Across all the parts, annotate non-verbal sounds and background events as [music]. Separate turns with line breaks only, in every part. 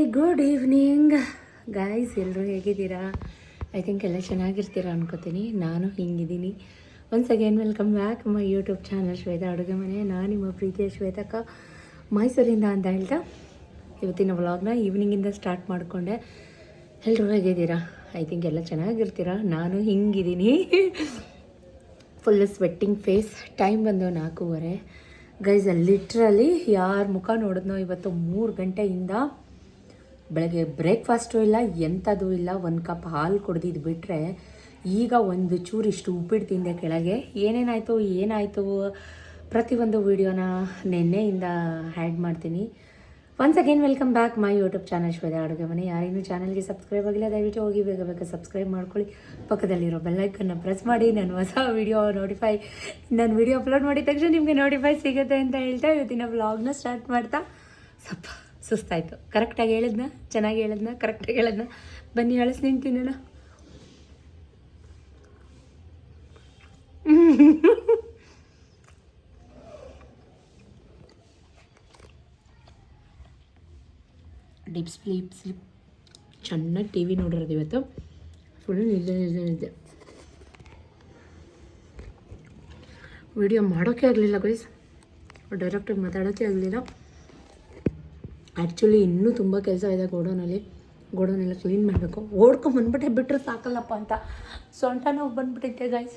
Hi good evening guys ಎಲ್ಲರೂ ಹೇಗಿದ್ದೀರಾ? I think ಎಲ್ಲ ಚೆನ್ನಾಗಿರ್ತೀರಾ ಅನ್ಕೋತೀನಿ. ನಾನು ಹಿಂಗಿದ್ದೀನಿ. Once again welcome back my YouTube channel Shweta ಅಡುಗೆ ಮನೆ. ನಾನು ನಿಮ್ಮ ಪ್ರೀತಿಯ ಶ್ವೇತಕ್ಕ ಮೈಸೂರಿಂದ ಅಂತ ಹೇಳ್ತಾ ಇವತ್ತಿನ ವ್ಲಾಗ್ನ ಈವ್ನಿಂಗಿಂದ ಸ್ಟಾರ್ಟ್ ಮಾಡಿಕೊಂಡೆ. ಎಲ್ಲರೂ ಹೇಗಿದ್ದೀರಾ? ಐ ಥಿಂಕ್ ಎಲ್ಲ ಚೆನ್ನಾಗಿರ್ತೀರಾ? ನಾನು ಹಿಂಗಿದ್ದೀನಿ. ಫುಲ್ ಸ್ವೆಟ್ಟಿಂಗ್ ಫೇಸ್ ಟೈಮ್ ಬಂದು ನಾಲ್ಕೂವರೆ. ಗೈಸ್ ಲಿಟ್ರಲಿ ಯಾರ ಮುಖ ನೋಡಿದ್ನೋ ಇವತ್ತು ಮೂರು ಗಂಟೆಯಿಂದ ಬೆಳಗ್ಗೆ ಬ್ರೇಕ್ಫಾಸ್ಟು ಇಲ್ಲ, ಎಂಥದ್ದು ಇಲ್ಲ. ಒಂದು ಕಪ್ ಹಾಲು ಕುಡ್ದಿದ್ದು ಬಿಟ್ಟರೆ ಈಗ ಒಂದು ಚೂರು ಇಷ್ಟು ಉಪ್ಪಿಟ್ಟು ತಿಂದೆ ಕೆಳಗೆ. ಏನೇನಾಯಿತು, ಏನಾಯಿತು? ಪ್ರತಿಯೊಂದು ವೀಡಿಯೋನ ನಿನ್ನೆಯಿಂದ ಆ್ಯಡ್ ಮಾಡ್ತೀನಿ. Once again welcome back my YouTube channel Shweta ಅಡುಗೆ ಮನೆ. ಯಾರೇನು ಚಾನಲ್ಗೆ ಸಬ್ಸ್ಕ್ರೈಬ್ ಆಗಿಲ್ಲ, ದಯವಿಟ್ಟು ಹೋಗಿ ಬೇಗ ಬೇಗ ಸಬ್ಸ್ಕ್ರೈಬ್ ಮಾಡ್ಕೊಳ್ಳಿ. ಪಕ್ಕದಲ್ಲಿರೋ ಬೆಲ್ಲೈಕನ್ನು ಪ್ರೆಸ್ ಮಾಡಿ, ನನ್ನ ಹೊಸ ವೀಡಿಯೋ ನೋಟಿಫೈ ನಾನು ವಿಡಿಯೋ ಅಪ್ಲೋಡ್ ಮಾಡಿದ ತಕ್ಷಣ ನಿಮಗೆ ನೋಟಿಫೈ ಸಿಗುತ್ತೆ ಅಂತ ಹೇಳ್ತಾ ಇವತ್ತಿನ ವ್ಲಾಗ್ನ ಸ್ಟಾರ್ಟ್ ಮಾಡ್ತಾ. ಸ್ವಲ್ಪ ಸುಸ್ತಾಯಿತು. ಕರೆಕ್ಟಾಗಿ ಹೇಳಿದ್ನ? ಚೆನ್ನಾಗಿ ಹೇಳಿದ್ನ? ಕರೆಕ್ಟಾಗಿ ಹೇಳಿದ್ನ? ಬನ್ನಿ, ಅಳಿಸ್ ನಿಂತಿನ ಡಿಪ್ ಸ್ಲೀಪ್ ಸ್ಲಿಪ್ ಚೆನ್ನಾಗಿ ಟಿ ವಿ ನೋಡಿರೋದು ಇವತ್ತು. ಫುಲ್ ನಿದ್ದೆ ನಿದ್ದೆ ನಿದ್ದೆ. ವಿಡಿಯೋ ಮಾಡೋಕ್ಕೆ ಆಗಲಿಲ್ಲ ಗೈಸ್ ಡೈರೆಕ್ಟಾಗಿ ಮಾತಾಡೋಕ್ಕೆ ಆಗಲಿಲ್ಲ. ಆ್ಯಕ್ಚುಲಿ ಇನ್ನೂ ತುಂಬ ಕೆಲಸ ಇದೆ ಗೋಡೌನಲ್ಲಿ. ಗೋಡೌನೆಲ್ಲ ಕ್ಲೀನ್ ಮಾಡಬೇಕು. ಓಡ್ಕೊಂಡು ಬಂದ್ಬಿಟ್ಟೆ ಬಿಟ್ಟರೆ ಸಾಕಲ್ಲಪ್ಪ ಅಂತ. ಸೊಂಟ ನೋವು ಬಂದ್ಬಿಟ್ಟಿದ್ದೆ ಗೈಸ್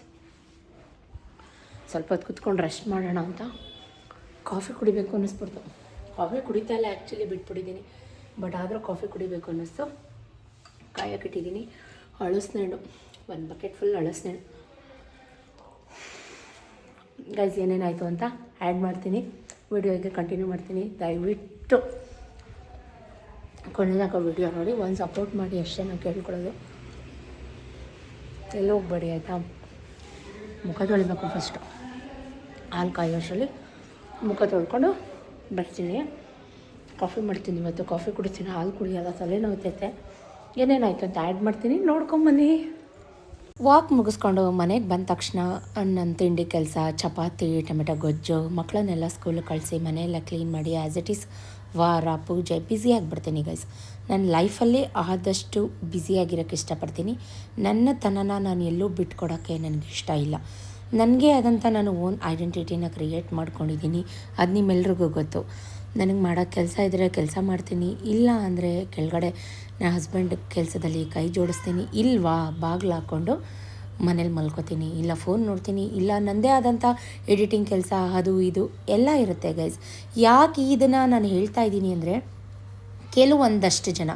ಸ್ವಲ್ಪ ಹೊತ್ತು ಕುತ್ಕೊಂಡು ರೆಸ್ಟ್ ಮಾಡೋಣ ಅಂತ. ಕಾಫಿ ಕುಡಿಬೇಕು ಅನ್ನಿಸ್ಬಿಡ್ತು. ಕಾಫಿ ಕುಡಿತಾ ಇಲ್ಲ ಆ್ಯಕ್ಚುಲಿ ಬಿಟ್ಬಿಟ್ಟಿದ್ದೀನಿ. ಬಟ್ ಆದರೂ ಕಾಫಿ ಕುಡಿಬೇಕು ಅನ್ನಿಸ್ತು. ಕಾಯಕ್ಕಿಟ್ಟಿದ್ದೀನಿ ಅಳಸ್ನೆಣ್ಣು ಒಂದು ಬಕೆಟ್ ಫುಲ್ ಅಳಸ್ನೆಣ್ಣು ಗೈಸ್ ಏನೇನಾಯಿತು ಅಂತ ಆ್ಯಡ್ ಮಾಡ್ತೀನಿ. ವಿಡಿಯೋಗೆ ಕಂಟಿನ್ಯೂ ಮಾಡ್ತೀನಿ. ದಯವಿಟ್ಟು. ಕೊನೆಯಾಗ ವಿಡಿಯೋ ನೋಡಿ, ಒಂದು ಸಪೋರ್ಟ್ ಮಾಡಿ ಅಷ್ಟೇ ನಾವು ಕೇಳ್ಕೊಳ್ಳೋದು. ಎಲ್ಲ ಹೋಗ್ಬೇಡಿ ಆಯಿತಾ? ಮುಖ ತೊಳಿಬೇಕು ಫಸ್ಟು ಹಾಲು ಕಾಯೋಷ್ಟರಲ್ಲಿ ಮುಖ ತೊಳ್ಕೊಂಡು ಬರ್ತೀನಿ. ಕಾಫಿ ಮಾಡ್ತೀನಿ ಇವತ್ತು. ಕಾಫಿ ಕುಡಿತೀನಿ. ಹಾಲು ಕುಡಿಯೋಲ್ಲ ತಲೆ ನೋಯ್ತೈತೆ ಏನೇನಾಯಿತು ಅಂತ ಆ್ಯಡ್ ಮಾಡ್ತೀನಿ. ನೋಡ್ಕೊಂಬನ್ನಿ ವಾಕ್ ಮುಗಿಸ್ಕೊಂಡು ಮನೆಗೆ ಬಂದ ತಕ್ಷಣ ನನ್ನ ತಿಂಡಿ ಕೆಲಸ, ಚಪಾತಿ, ಟೊಮೆಟೊ ಗೊಜ್ಜು ಮಕ್ಕಳನ್ನೆಲ್ಲ ಸ್ಕೂಲಿಗೆ ಕಳಿಸಿ ಮನೆಯೆಲ್ಲ ಕ್ಲೀನ್ ಮಾಡಿ ಆ್ಯಸ್ ಇಟ್ ಈಸ್ ವಾರ, ಪೂಜೆ ಬ್ಯುಸಿ ಆಗಿಬಿಡ್ತೀನಿ ಗೈಸ್ ನನ್ನ ಲೈಫಲ್ಲೇ ಆದಷ್ಟು ಬ್ಯುಸಿಯಾಗಿರೋಕ್ಕೆ ಇಷ್ಟಪಡ್ತೀನಿ. ನನ್ನ ತನನ ನಾನು ಎಲ್ಲೂ ಬಿಟ್ಕೊಡೋಕ್ಕೆ ನನಗೆ ಇಷ್ಟ ಇಲ್ಲ. ನನಗೆ ಆದಂಥ ನಾನು ಓನ್ ಐಡೆಂಟಿಟಿನ ಕ್ರಿಯೇಟ್ ಮಾಡ್ಕೊಂಡಿದ್ದೀನಿ. ಅದು ನಿಮ್ಮೆಲ್ರಿಗೂ ಗೊತ್ತು. ನನಗೆ ಮಾಡೋ ಕೆಲಸ ಇದ್ದರೆ ಕೆಲಸ ಮಾಡ್ತೀನಿ. ಇಲ್ಲ ಅಂದರೆ ಕೆಳಗಡೆ ನನ್ನ ಹಸ್ಬೆಂಡ್ ಕೆಲಸದಲ್ಲಿ ಕೈ ಜೋಡಿಸ್ತೀನಿ. ಇಲ್ವಾ? ಬಾಗಿಲು ಹಾಕ್ಕೊಂಡು ಮನೇಲಿ ಮಲ್ಕೋತೀನಿ, ಇಲ್ಲ ಫೋನ್ ನೋಡ್ತೀನಿ, ಇಲ್ಲ ನನ್ನದೇ ಆದಂಥ ಎಡಿಟಿಂಗ್ ಕೆಲಸ, ಅದು ಇದು, ಎಲ್ಲ ಇರುತ್ತೆ ಗೈಸ್ ಯಾಕೆ ಇದನ್ನು ನಾನು ಹೇಳ್ತಾ ಇದ್ದೀನಿ ಅಂದರೆ, ಕೆಲವೊಂದಷ್ಟು ಜನ,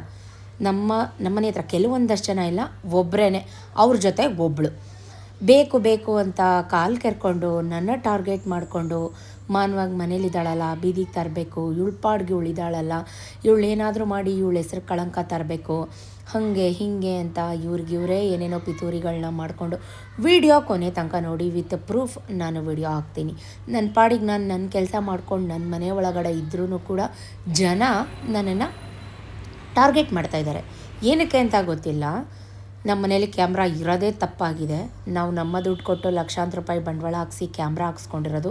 ನಮ್ಮ ನಮ್ಮನೆ ಹತ್ರ ಕೆಲವೊಂದಷ್ಟು ಜನ ಇಲ್ಲ ಒಬ್ಬರೇ ಅವ್ರ ಜೊತೆ ಒಬ್ಬಳು ಬೇಕು ಬೇಕು ಅಂತ ಕಾಲು ಕೆರ್ಕೊಂಡು, ನನ್ನ ಟಾರ್ಗೆಟ್ ಮಾಡಿಕೊಂಡು, ಮಾನವಾಗಿ ಮನೇಲಿದ್ದಾಳಲ್ಲ ಬೀದಿಗೆ ತರಬೇಕು, ಇವಳು ಪಾಡ್ಗೆ ಉಳಿದಾಳಲ್ಲ ಇವಳು ಏನಾದರೂ ಮಾಡಿ, ಇವಳ ಹೆಸ್ರು ಕಳಂಕ ತರಬೇಕು ಹಾಗೆ ಹೀಗೆ ಅಂತ ಇವ್ರಿಗೆ ಇವರೇ ಏನೇನೋ ಪಿತೂರಿಗಳನ್ನ ಮಾಡಿಕೊಂಡು ವಿಡಿಯೋ ಕೊನೆ ತನಕ ನೋಡಿ ವಿತ್ ಪ್ರೂಫ್ ನಾನು ವಿಡಿಯೋ ಹಾಕ್ತೀನಿ. ನನ್ನ ಪಾಡಿಗೆ ನಾನು ನನ್ನ ಕೆಲಸ ಮಾಡ್ಕೊಂಡು ನನ್ನ ಮನೆ ಒಳಗಡೆ ಇದ್ರೂ ಕೂಡ ಜನ ನನ್ನನ್ನು ಟಾರ್ಗೆಟ್ ಮಾಡ್ತಾ ಇದ್ದಾರೆ ಏನಕ್ಕೆ ಅಂತ ಗೊತ್ತಿಲ್ಲ. ನಮ್ಮ ಮನೇಲಿ ಕ್ಯಾಮ್ರಾ ಇರೋದೇ ತಪ್ಪಾಗಿದೆ. ನಾವು ನಮ್ಮ ದುಡ್ಡು ಕೊಟ್ಟು ಲಕ್ಷಾಂತರ ರೂಪಾಯಿ ಬಂಡವಾಳ ಹಾಕ್ಸಿ ಕ್ಯಾಮ್ರಾ ಹಾಕ್ಸ್ಕೊಂಡಿರೋದು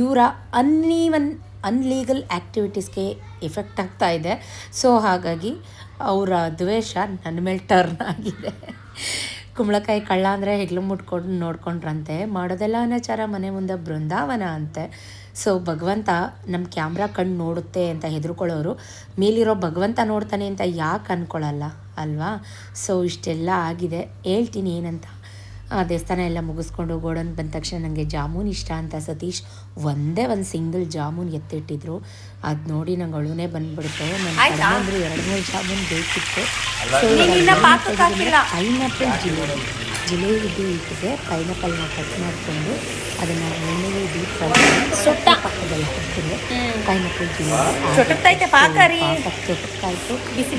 ಇವರ ಅನ್ನೀವನ್ ಅನ್ಲೀಗಲ್ ಆ್ಯಕ್ಟಿವಿಟೀಸ್ಗೆ ಎಫೆಕ್ಟ್ ಆಗ್ತಾ ಇದೆ. ಸೊ ಹಾಗಾಗಿ ಅವರ ದ್ವೇಷ ನನ್ನ ಮೇಲೆ ಟರ್ನ್ ಆಗಿದೆ. ಕುಂಬಳಕಾಯಿ ಕಳ್ಳ ಅಂದರೆ ಹೆಗ್ಲು ಮುಟ್ಕೊಂಡು ನೋಡ್ಕೊಂಡ್ರಂತೆ. ಮಾಡೋದೆಲ್ಲ ಅನಾಚಾರ, ಮನೆ ಮುಂದೆ ಬೃಂದಾವನ ಅಂತೆ. ಸೊ ಭಗವಂತ ನಮ್ಮ ಕ್ಯಾಮ್ರಾ ಕಣ್ಣು ನೋಡುತ್ತೆ ಅಂತ ಹೆದರ್ಕೊಳ್ಳೋರು. ಮೇಲಿರೋ ಭಗವಂತ ನೋಡ್ತಾನೆ ಅಂತ ಯಾಕೆ ಅಂದ್ಕೊಳ್ಳಲ್ಲ ಅಲ್ವಾ? ಸೊ ಇಷ್ಟೆಲ್ಲ ಆಗಿದೆ. ಹೇಳ್ತೀನಿ ಏನಂತ? ಆ ದೇವಸ್ಥಾನ ಎಲ್ಲ ಮುಗಿಸ್ಕೊಂಡು ಗೋಡನ್ ಬಂದ ತಕ್ಷಣ ನನಗೆ ಜಾಮೂನ್ ಇಷ್ಟ ಅಂತ ಸತೀಶ್ ಒಂದೇ ಒಂದು ಸಿಂಗಲ್ ಜಾಮೂನ್ ಎತ್ತಿಟ್ಟಿದ್ರು. ಅದು ನೋಡಿ ನಂಗೆ ಅಳುನೇ ಬಂದ್ಬಿಡುತ್ತೆ ನನಗೆ ಅಂದ್ರೆ ಎರಡು ಮೂರು ಜಾಮೂನ್ ಬೇಕಿತ್ತು. ಪೈನಾಪಲ್ ಜಿಲೇಬಿ ಜಿಲೇಬಿ ಇಟ್ಟಿದೆ ಪೈನಾಪಲ್ನ ಕಟ್ ಮಾಡಿಕೊಂಡು ಅದನ್ನು ಎಣ್ಣೆಗೆ ಡೀಪ್ ಫ್ರೈ ಸೊಟ್ಟ. ಪಕ್ಕದಲ್ಲಿ ಹಾಕ್ತೀನಿ. ಪೈನಾಪಲ್ ಜಿಲೇಬಿ. ಚೊಟಕ್ಕಾಯ್ತು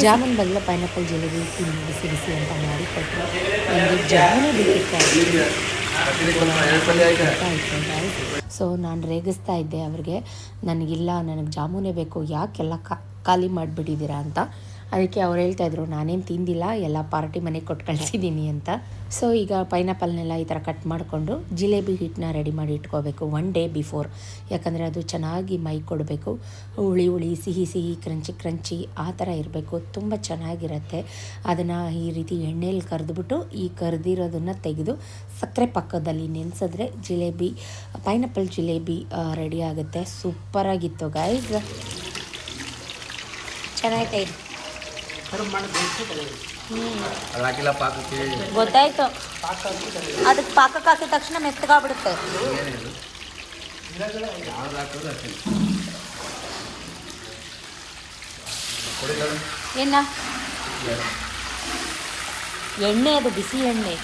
ಜಾಮೂನ್ ಬದಲು ಪೈನಾಪಲ್ ಜಿಲೇಬಿ ತಿನ್ನಿ ಬಿಸಿ ಬಿಸಿ ಅಂತ ಮಾಡಿ ಕೊಟ್ಟರು ಜಾಮೂನು ಜಾಮೂನೇ ಬೇಕಿತ್ತು. ಸೊ ನಾನು ರೇಗಿಸ್ತಾ ಇದ್ದೆ ಅವ್ರಿಗೆ. ನನಗಿಲ್ಲ ನನಗೆ ಜಾಮೂನೇ ಬೇಕು ಯಾಕೆಲ್ಲ ಖಾಲಿ ಮಾಡಿಬಿಟ್ಟಿದ್ದೀರಾ ಅಂತ. ಅದಕ್ಕೆ ಅವ್ರು ಹೇಳ್ತಾಯಿದ್ರು ನಾನೇನು ತಿಂದಿಲ್ಲ, ಎಲ್ಲ ಪಾರ್ಟಿ ಮನೆಗೆ ಕೊಟ್ಟು ಕಳಿಸಿದ್ದೀನಿ ಅಂತ. ಸೊ ಈಗ ಪೈನಾಪಲ್ನೆಲ್ಲ ಈ ಥರ ಕಟ್ ಮಾಡಿಕೊಂಡು ಜಿಲೇಬಿ ಹಿಟ್ಟನ್ನ ರೆಡಿ ಮಾಡಿ ಇಟ್ಕೋಬೇಕು ಒನ್ ಡೇ ಬಿಫೋರ್ ಯಾಕಂದರೆ ಅದು ಚೆನ್ನಾಗಿ ಮೈ ಕೊಡಬೇಕು. ಹುಳಿ ಹುಳಿ, ಸಿಹಿ ಸಿಹಿ ಕ್ರಂಚಿ ಕ್ರಂಚಿ ಆ ಥರ ಇರಬೇಕು. ತುಂಬ ಚೆನ್ನಾಗಿರುತ್ತೆ. ಅದನ್ನು ಈ ರೀತಿ ಎಣ್ಣೆಲಿ ಕರೆದ್ಬಿಟ್ಟು ಈ ಕರೆದಿರೋದನ್ನು ತೆಗೆದು ಸಕ್ಕರೆ ಪಕ್ಕದಲ್ಲಿ ನೆನೆಸಿದ್ರೆ ಜಿಲೇಬಿ ಪೈನಾಪಲ್ ಜಿಲೇಬಿ ರೆಡಿ ಆಗುತ್ತೆ. ಸೂಪರಾಗಿತ್ತು ಚೆನ್ನಾಗಿ ಚೆನ್ನಾಗೈತೆ ಇದು
ಅದಾಕಿಲ್ಲ ಪಾಕಕ್ಕೆ
ಗೊತ್ತಾಯ್ತು. ಅದಕ್ಕೆ ಪಾಕಕ್ಕೆ ಹಾಕಿದ ತಕ್ಷಣ ಮೆತ್ತಗಾಗ್ಬಿಡುತ್ತೆ.
ಏನಿಲ್ಲ ಯಾವ್ದು ಹಾಕೋದು ಅಷ್ಟೇ ಕೊಡಿಲ್ಲ
ಏನ? ಎಣ್ಣೆ ಅದು, ಬಿಸಿ ಎಣ್ಣೆ.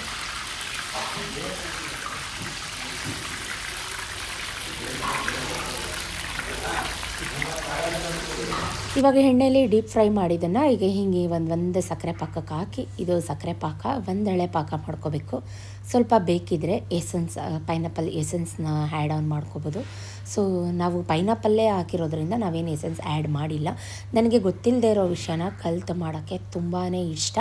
ಇವಾಗ ಎಣ್ಣೆಯಲ್ಲಿ ಡೀಪ್ ಫ್ರೈ ಮಾಡಿದ್ದನ್ನು ಈಗ ಹಿಂಗೆ ಒಂದು ಒಂದು ಸಕ್ಕರೆ ಪಾಕಕ್ಕೆ ಹಾಕಿ, ಇದು ಸಕ್ಕರೆ ಪಾಕ, ಒಂದು ಎಳೆ ಪಾಕ ಮಾಡ್ಕೋಬೇಕು. ಸ್ವಲ್ಪ ಬೇಕಿದ್ರೆ ಎಸೆನ್ಸ್ ಪೈನಾಪಲ್ ಎಸೆನ್ಸ್ನ ಆ್ಯಡ್ ಆನ್ ಮಾಡ್ಕೋಬೋದು. ಸೊ ನಾವು ಪೈನಾಪಲ್ಲೇ ಹಾಕಿರೋದ್ರಿಂದ ನಾವೇನು ಎಸೆನ್ಸ್ ಆ್ಯಡ್ ಮಾಡಿಲ್ಲ. ನನಗೆ ಗೊತ್ತಿಲ್ಲದೆ ಇರೋ ವಿಷಯನ ಕಲ್ತು ಮಾಡೋಕ್ಕೆ ತುಂಬಾ ಇಷ್ಟ.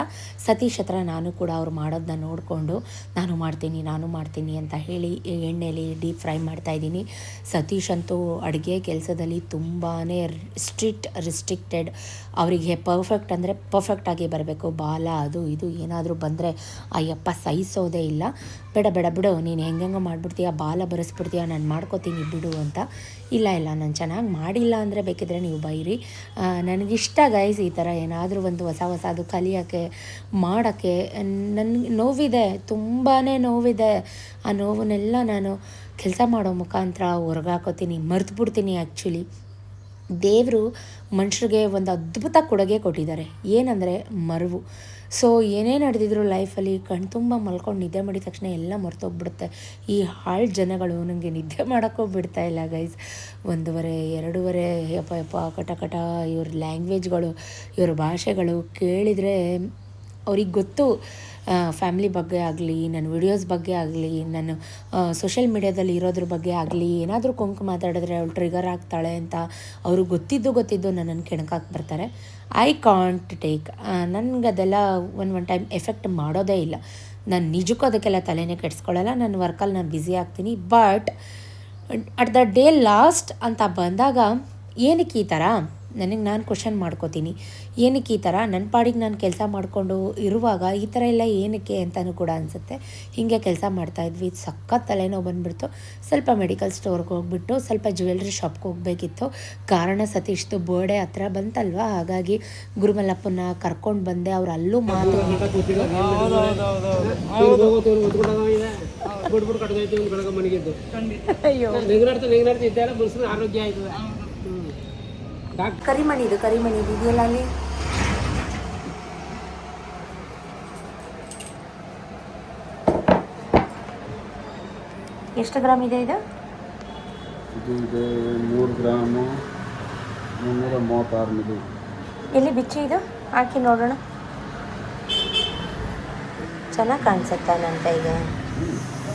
ಸತೀಶ್ ಹತ್ರ ನಾನು ಕೂಡ ಅವ್ರು ಮಾಡೋದನ್ನ ನೋಡಿಕೊಂಡು, ನಾನು ಮಾಡ್ತೀನಿ ನಾನು ಮಾಡ್ತೀನಿ ಅಂತ ಹೇಳಿ ಎಣ್ಣೆಯಲ್ಲಿ ಡೀಪ್ ಫ್ರೈ ಮಾಡ್ತಾಯಿದ್ದೀನಿ ಸತೀಶ್ ಅಂತೂ ಅಡುಗೆ ಕೆಲಸದಲ್ಲಿ ತುಂಬಾ ಸ್ಟ್ರಿಕ್ಟ್ ರಿಸ್ಟ್ರಿಕ್ಟೆಡ್ ಅವರಿಗೆ ಪರ್ಫೆಕ್ಟ್ ಅಂದರೆ ಪರ್ಫೆಕ್ಟಾಗಿ ಬರಬೇಕು. ಬಾಲ, ಅದು, ಇದು ಏನಾದರೂ ಬಂದರೆ ಅಯ್ಯಪ್ಪ ಸಹಿಸೋದೇ ಇಲ್ಲ. ಬೇಡ ಬೇಡ, ಬಿಡು, ನೀನು ಹೆಂಗೆ ಮಾಡಿಬಿಡ್ತೀಯ, ಬಾಲ ಬರೆಸ್ಬಿಡ್ತೀಯ, ನಾನು ಮಾಡ್ಕೋತೀನಿ, ಬಿಡು ಅಂತ. ಇಲ್ಲ ಇಲ್ಲ, ನಾನು ಚೆನ್ನಾಗಿ ಮಾಡಿಲ್ಲ ಅಂದರೆ ಬೇಕಿದ್ರೆ ನೀವು ಬೈರಿ. ನನಗಿಷ್ಟ ಗೈಸ್ ಈ ಥರ ಏನಾದರೂ ಒಂದು ಹೊಸ ಅದು ಕಲಿಯೋಕ್ಕೆ, ಮಾಡೋಕ್ಕೆ ನನಗೆ ನೋವಿದೆ ತುಂಬಾ ನೋವಿದೆ. ಆ ನೋವನ್ನೆಲ್ಲ ನಾನು ಕೆಲಸ ಮಾಡೋ ಮುಖಾಂತರ ಹೊರಗಾಕೋತೀನಿ ಮರ್ತ್ಬಿಡ್ತೀನಿ ಆ್ಯಕ್ಚುಲಿ ದೇವರು ಮನುಷ್ಯರಿಗೆ ಒಂದು ಅದ್ಭುತ ಕೊಡುಗೆ ಕೊಟ್ಟಿದ್ದಾರೆ. ಏನಂದರೆ ಮರವು. ಸೊ ಏನೇ ನಡೆದಿದ್ರು ಲೈಫಲ್ಲಿ ಕಣ್ ತುಂಬ ಮಲ್ಕೊಂಡು ನಿದ್ದೆ ಮಾಡಿದ ತಕ್ಷಣ ಎಲ್ಲ ಮರ್ತೋಗ್ಬಿಡುತ್ತೆ. ಈ ಹಾಳು ಜನಗಳು ನನಗೆ ನಿದ್ದೆ ಮಾಡೋಕ್ಕೂ ಬಿಡ್ತಾ ಇಲ್ಲ ಗೈಸ್ ಒಂದೂವರೆ, ಎರಡೂವರೆ, ಯಪ್ಪ ಯಪ್ಪ, ಕಟ ಇವ್ರ ಲ್ಯಾಂಗ್ವೇಜ್ಗಳು ಇವ್ರ ಭಾಷೆಗಳು ಕೇಳಿದರೆ ಅವ್ರಿಗೆ ಗೊತ್ತು. ಫ್ಯಾಮ್ಲಿ ಬಗ್ಗೆ ಆಗಲಿ ನನ್ನ ವಿಡಿಯೋಸ್ ಬಗ್ಗೆ ಆಗಲಿ, ನಾನು ಸೋಷಿಯಲ್ ಮೀಡ್ಯಾದಲ್ಲಿ ಇರೋದ್ರ ಬಗ್ಗೆ ಆಗಲಿ, ಏನಾದರೂ ಕೊಂಕು ಮಾತಾಡಿದ್ರೆ ಅವಳು ಟ್ರಿಗರ್ ಆಗ್ತಾಳೆ ಅಂತ ಅವ್ರಿಗೆ ಗೊತ್ತಿದ್ದು ಗೊತ್ತಿದ್ದು ನನ್ನನ್ನು ಕೆಣಕಕ್ಕೆ ಬರ್ತಾರೆ. ಐ ಕಾಂಟ್ ಟೇಕ್ ನನಗೆ ಅದೆಲ್ಲ ಒನ್ ಒನ್ ಟೈಮ್ ಎಫೆಕ್ಟ್ ಮಾಡೋದೇ ಇಲ್ಲ. ನಾನು ನಿಜಕ್ಕೂ ಅದಕ್ಕೆಲ್ಲ ತಲೆನೇ ಕೆಡಿಸ್ಕೊಳ್ಳಲ್ಲ ನನ್ನ ವರ್ಕಲ್ಲಿ ನಾನು ಬ್ಯುಸಿ ಆಗ್ತೀನಿ but at the day last ಅಂತ ಬಂದಾಗ, ಏನಕ್ಕೆ ಈ ಥರ ನನಗೆ ನಾನು ಕ್ವಶನ್ ಮಾಡ್ಕೋತೀನಿ. ಏನಕ್ಕೆ ಈ ಥರ ನನ್ನ ಪಾಡಿಗೆ ನಾನು ಕೆಲಸ ಮಾಡಿಕೊಂಡು ಇರುವಾಗ ಈ ಥರ ಎಲ್ಲ ಏನಕ್ಕೆ ಅಂತಲೂ ಕೂಡ ಅನಿಸುತ್ತೆ. ಹೀಗೆ ಕೆಲಸ ಮಾಡ್ತಾಯಿದ್ವಿ ಸಖತ್ ತಲೆನೋವು ಬಂದುಬಿಡ್ತು. ಸ್ವಲ್ಪ ಮೆಡಿಕಲ್ ಸ್ಟೋರ್ಗೆ ಹೋಗ್ಬಿಟ್ಟು ಸ್ವಲ್ಪ ಜ್ಯುವೆಲ್ರಿ ಶಾಪ್ಗೆ ಹೋಗಬೇಕಿತ್ತು. ಕಾರಣ ಸತೀಶ್ದು ಬರ್ಡೇ ಹತ್ರ ಬಂತಲ್ವಾ? ಹಾಗಾಗಿ ಗುರುಮಲ್ಲಪ್ಪನ ಕರ್ಕೊಂಡು ಬಂದೆ. ಅವ್ರು ಅಲ್ಲೂ ಮಾತು ಅಯ್ಯೋ.
ಆರೋಗ್ಯ ಆಯ್ತದೆ.
ಕರಿಮಣಿ ಇದು ಕರಿಮಣಿ ಇದು ಇದೆಯಲ್ಲ ಅಲ್ಲಿ ಎಷ್ಟು ಗ್ರಾಮ್ ಇದೆ ಇದು?
ಇದು ಇದೆ ಮೂರು ಗ್ರಾಮು ಮುನ್ನೂರ ಮೂವತ್ತಾರು ಮಿಲಿ
ಎಲ್ಲಿ ಬಿಚ್ಚಿ ಇದು? ಹಾಕಿ ನೋಡೋಣ. ಚೆನ್ನಾಗಿ ಕಾಣಿಸುತ್ತೆ ನನ್ನ ಕೈಗೆ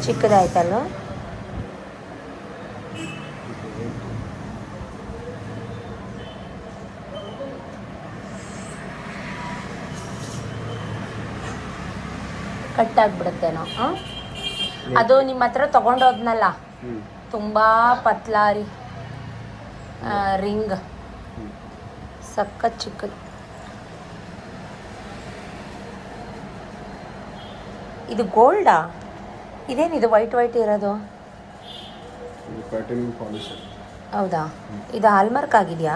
ಚಿಕ್ಕದಾಯ್ತಲ್ವ? ಕಟ್ಟಾಗ್ಬಿಡುತ್ತೇನೋ ಹಾಂ ಅದು ನಿಮ್ಮ ಹತ್ರ ತಗೊಂಡೋದ್ನಲ್ಲ ತುಂಬ ಪತ್ಲಾರಿ ರಿಂಗ್. ಸಕ್ಕ ಚಿಕ್ಕ ಇದು ಗೋಲ್ಡಾ? ಇದೇನಿದು ವೈಟ್ ವೈಟ್ ಇರೋದು? ಹೌದಾ? ಇದು ಹಾಲ್ಮಾರ್ಕ್ ಆಗಿದೆಯಾ?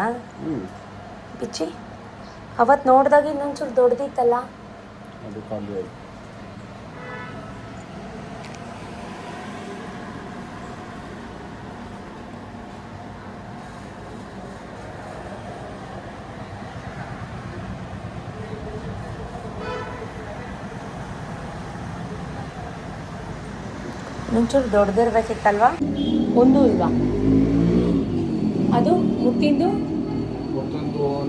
ಪಿಚ್ಚಿ
ಬಿಚ್ಚಿ ಅವತ್ತು ನೋಡಿದಾಗ ಇನ್ನೊಂಚೂರು ದೊಡ್ಡದಿತ್ತಲ್ಲ
ಆಯ್ತು
ದೊಡ್ಡದಿರ್ಬೇಕಿತ್ತಲ್ವಾ ಒಂದು ಇಲ್ವಾ? ಅದು ಮುತ್ತಿಂದು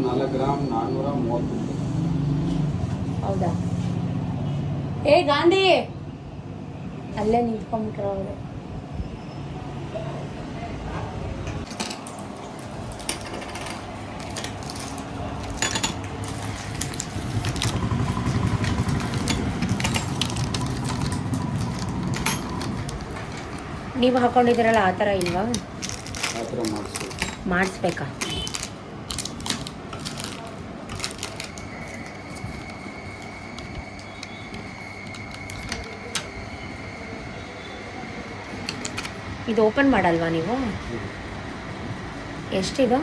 ನಾಲ್ಕು ಗ್ರಾಮ್ ನಾನ್ನೂರ ಮೂವತ್ತು.
ಹೌದಾ? ಏ ಗಾಂಧಿ! ಅಲ್ಲೇ ನಿಂತ್ಕೊಂಡ್ಬಿಟ್ರ ಅವರು. ನೀವು ಹಾಕೊಂಡಿದ್ದೀರಲ್ಲ ಆ ಥರ ಇಲ್ವಾ?
ಆ ಥರ ಮಾಡಿಸಿ
ಮಾಡಿಸ್ಬೇಕಾ? ಇದು ಓಪನ್ ಮಾಡಲ್ವಾ ನೀವು? ಎಷ್ಟಿದು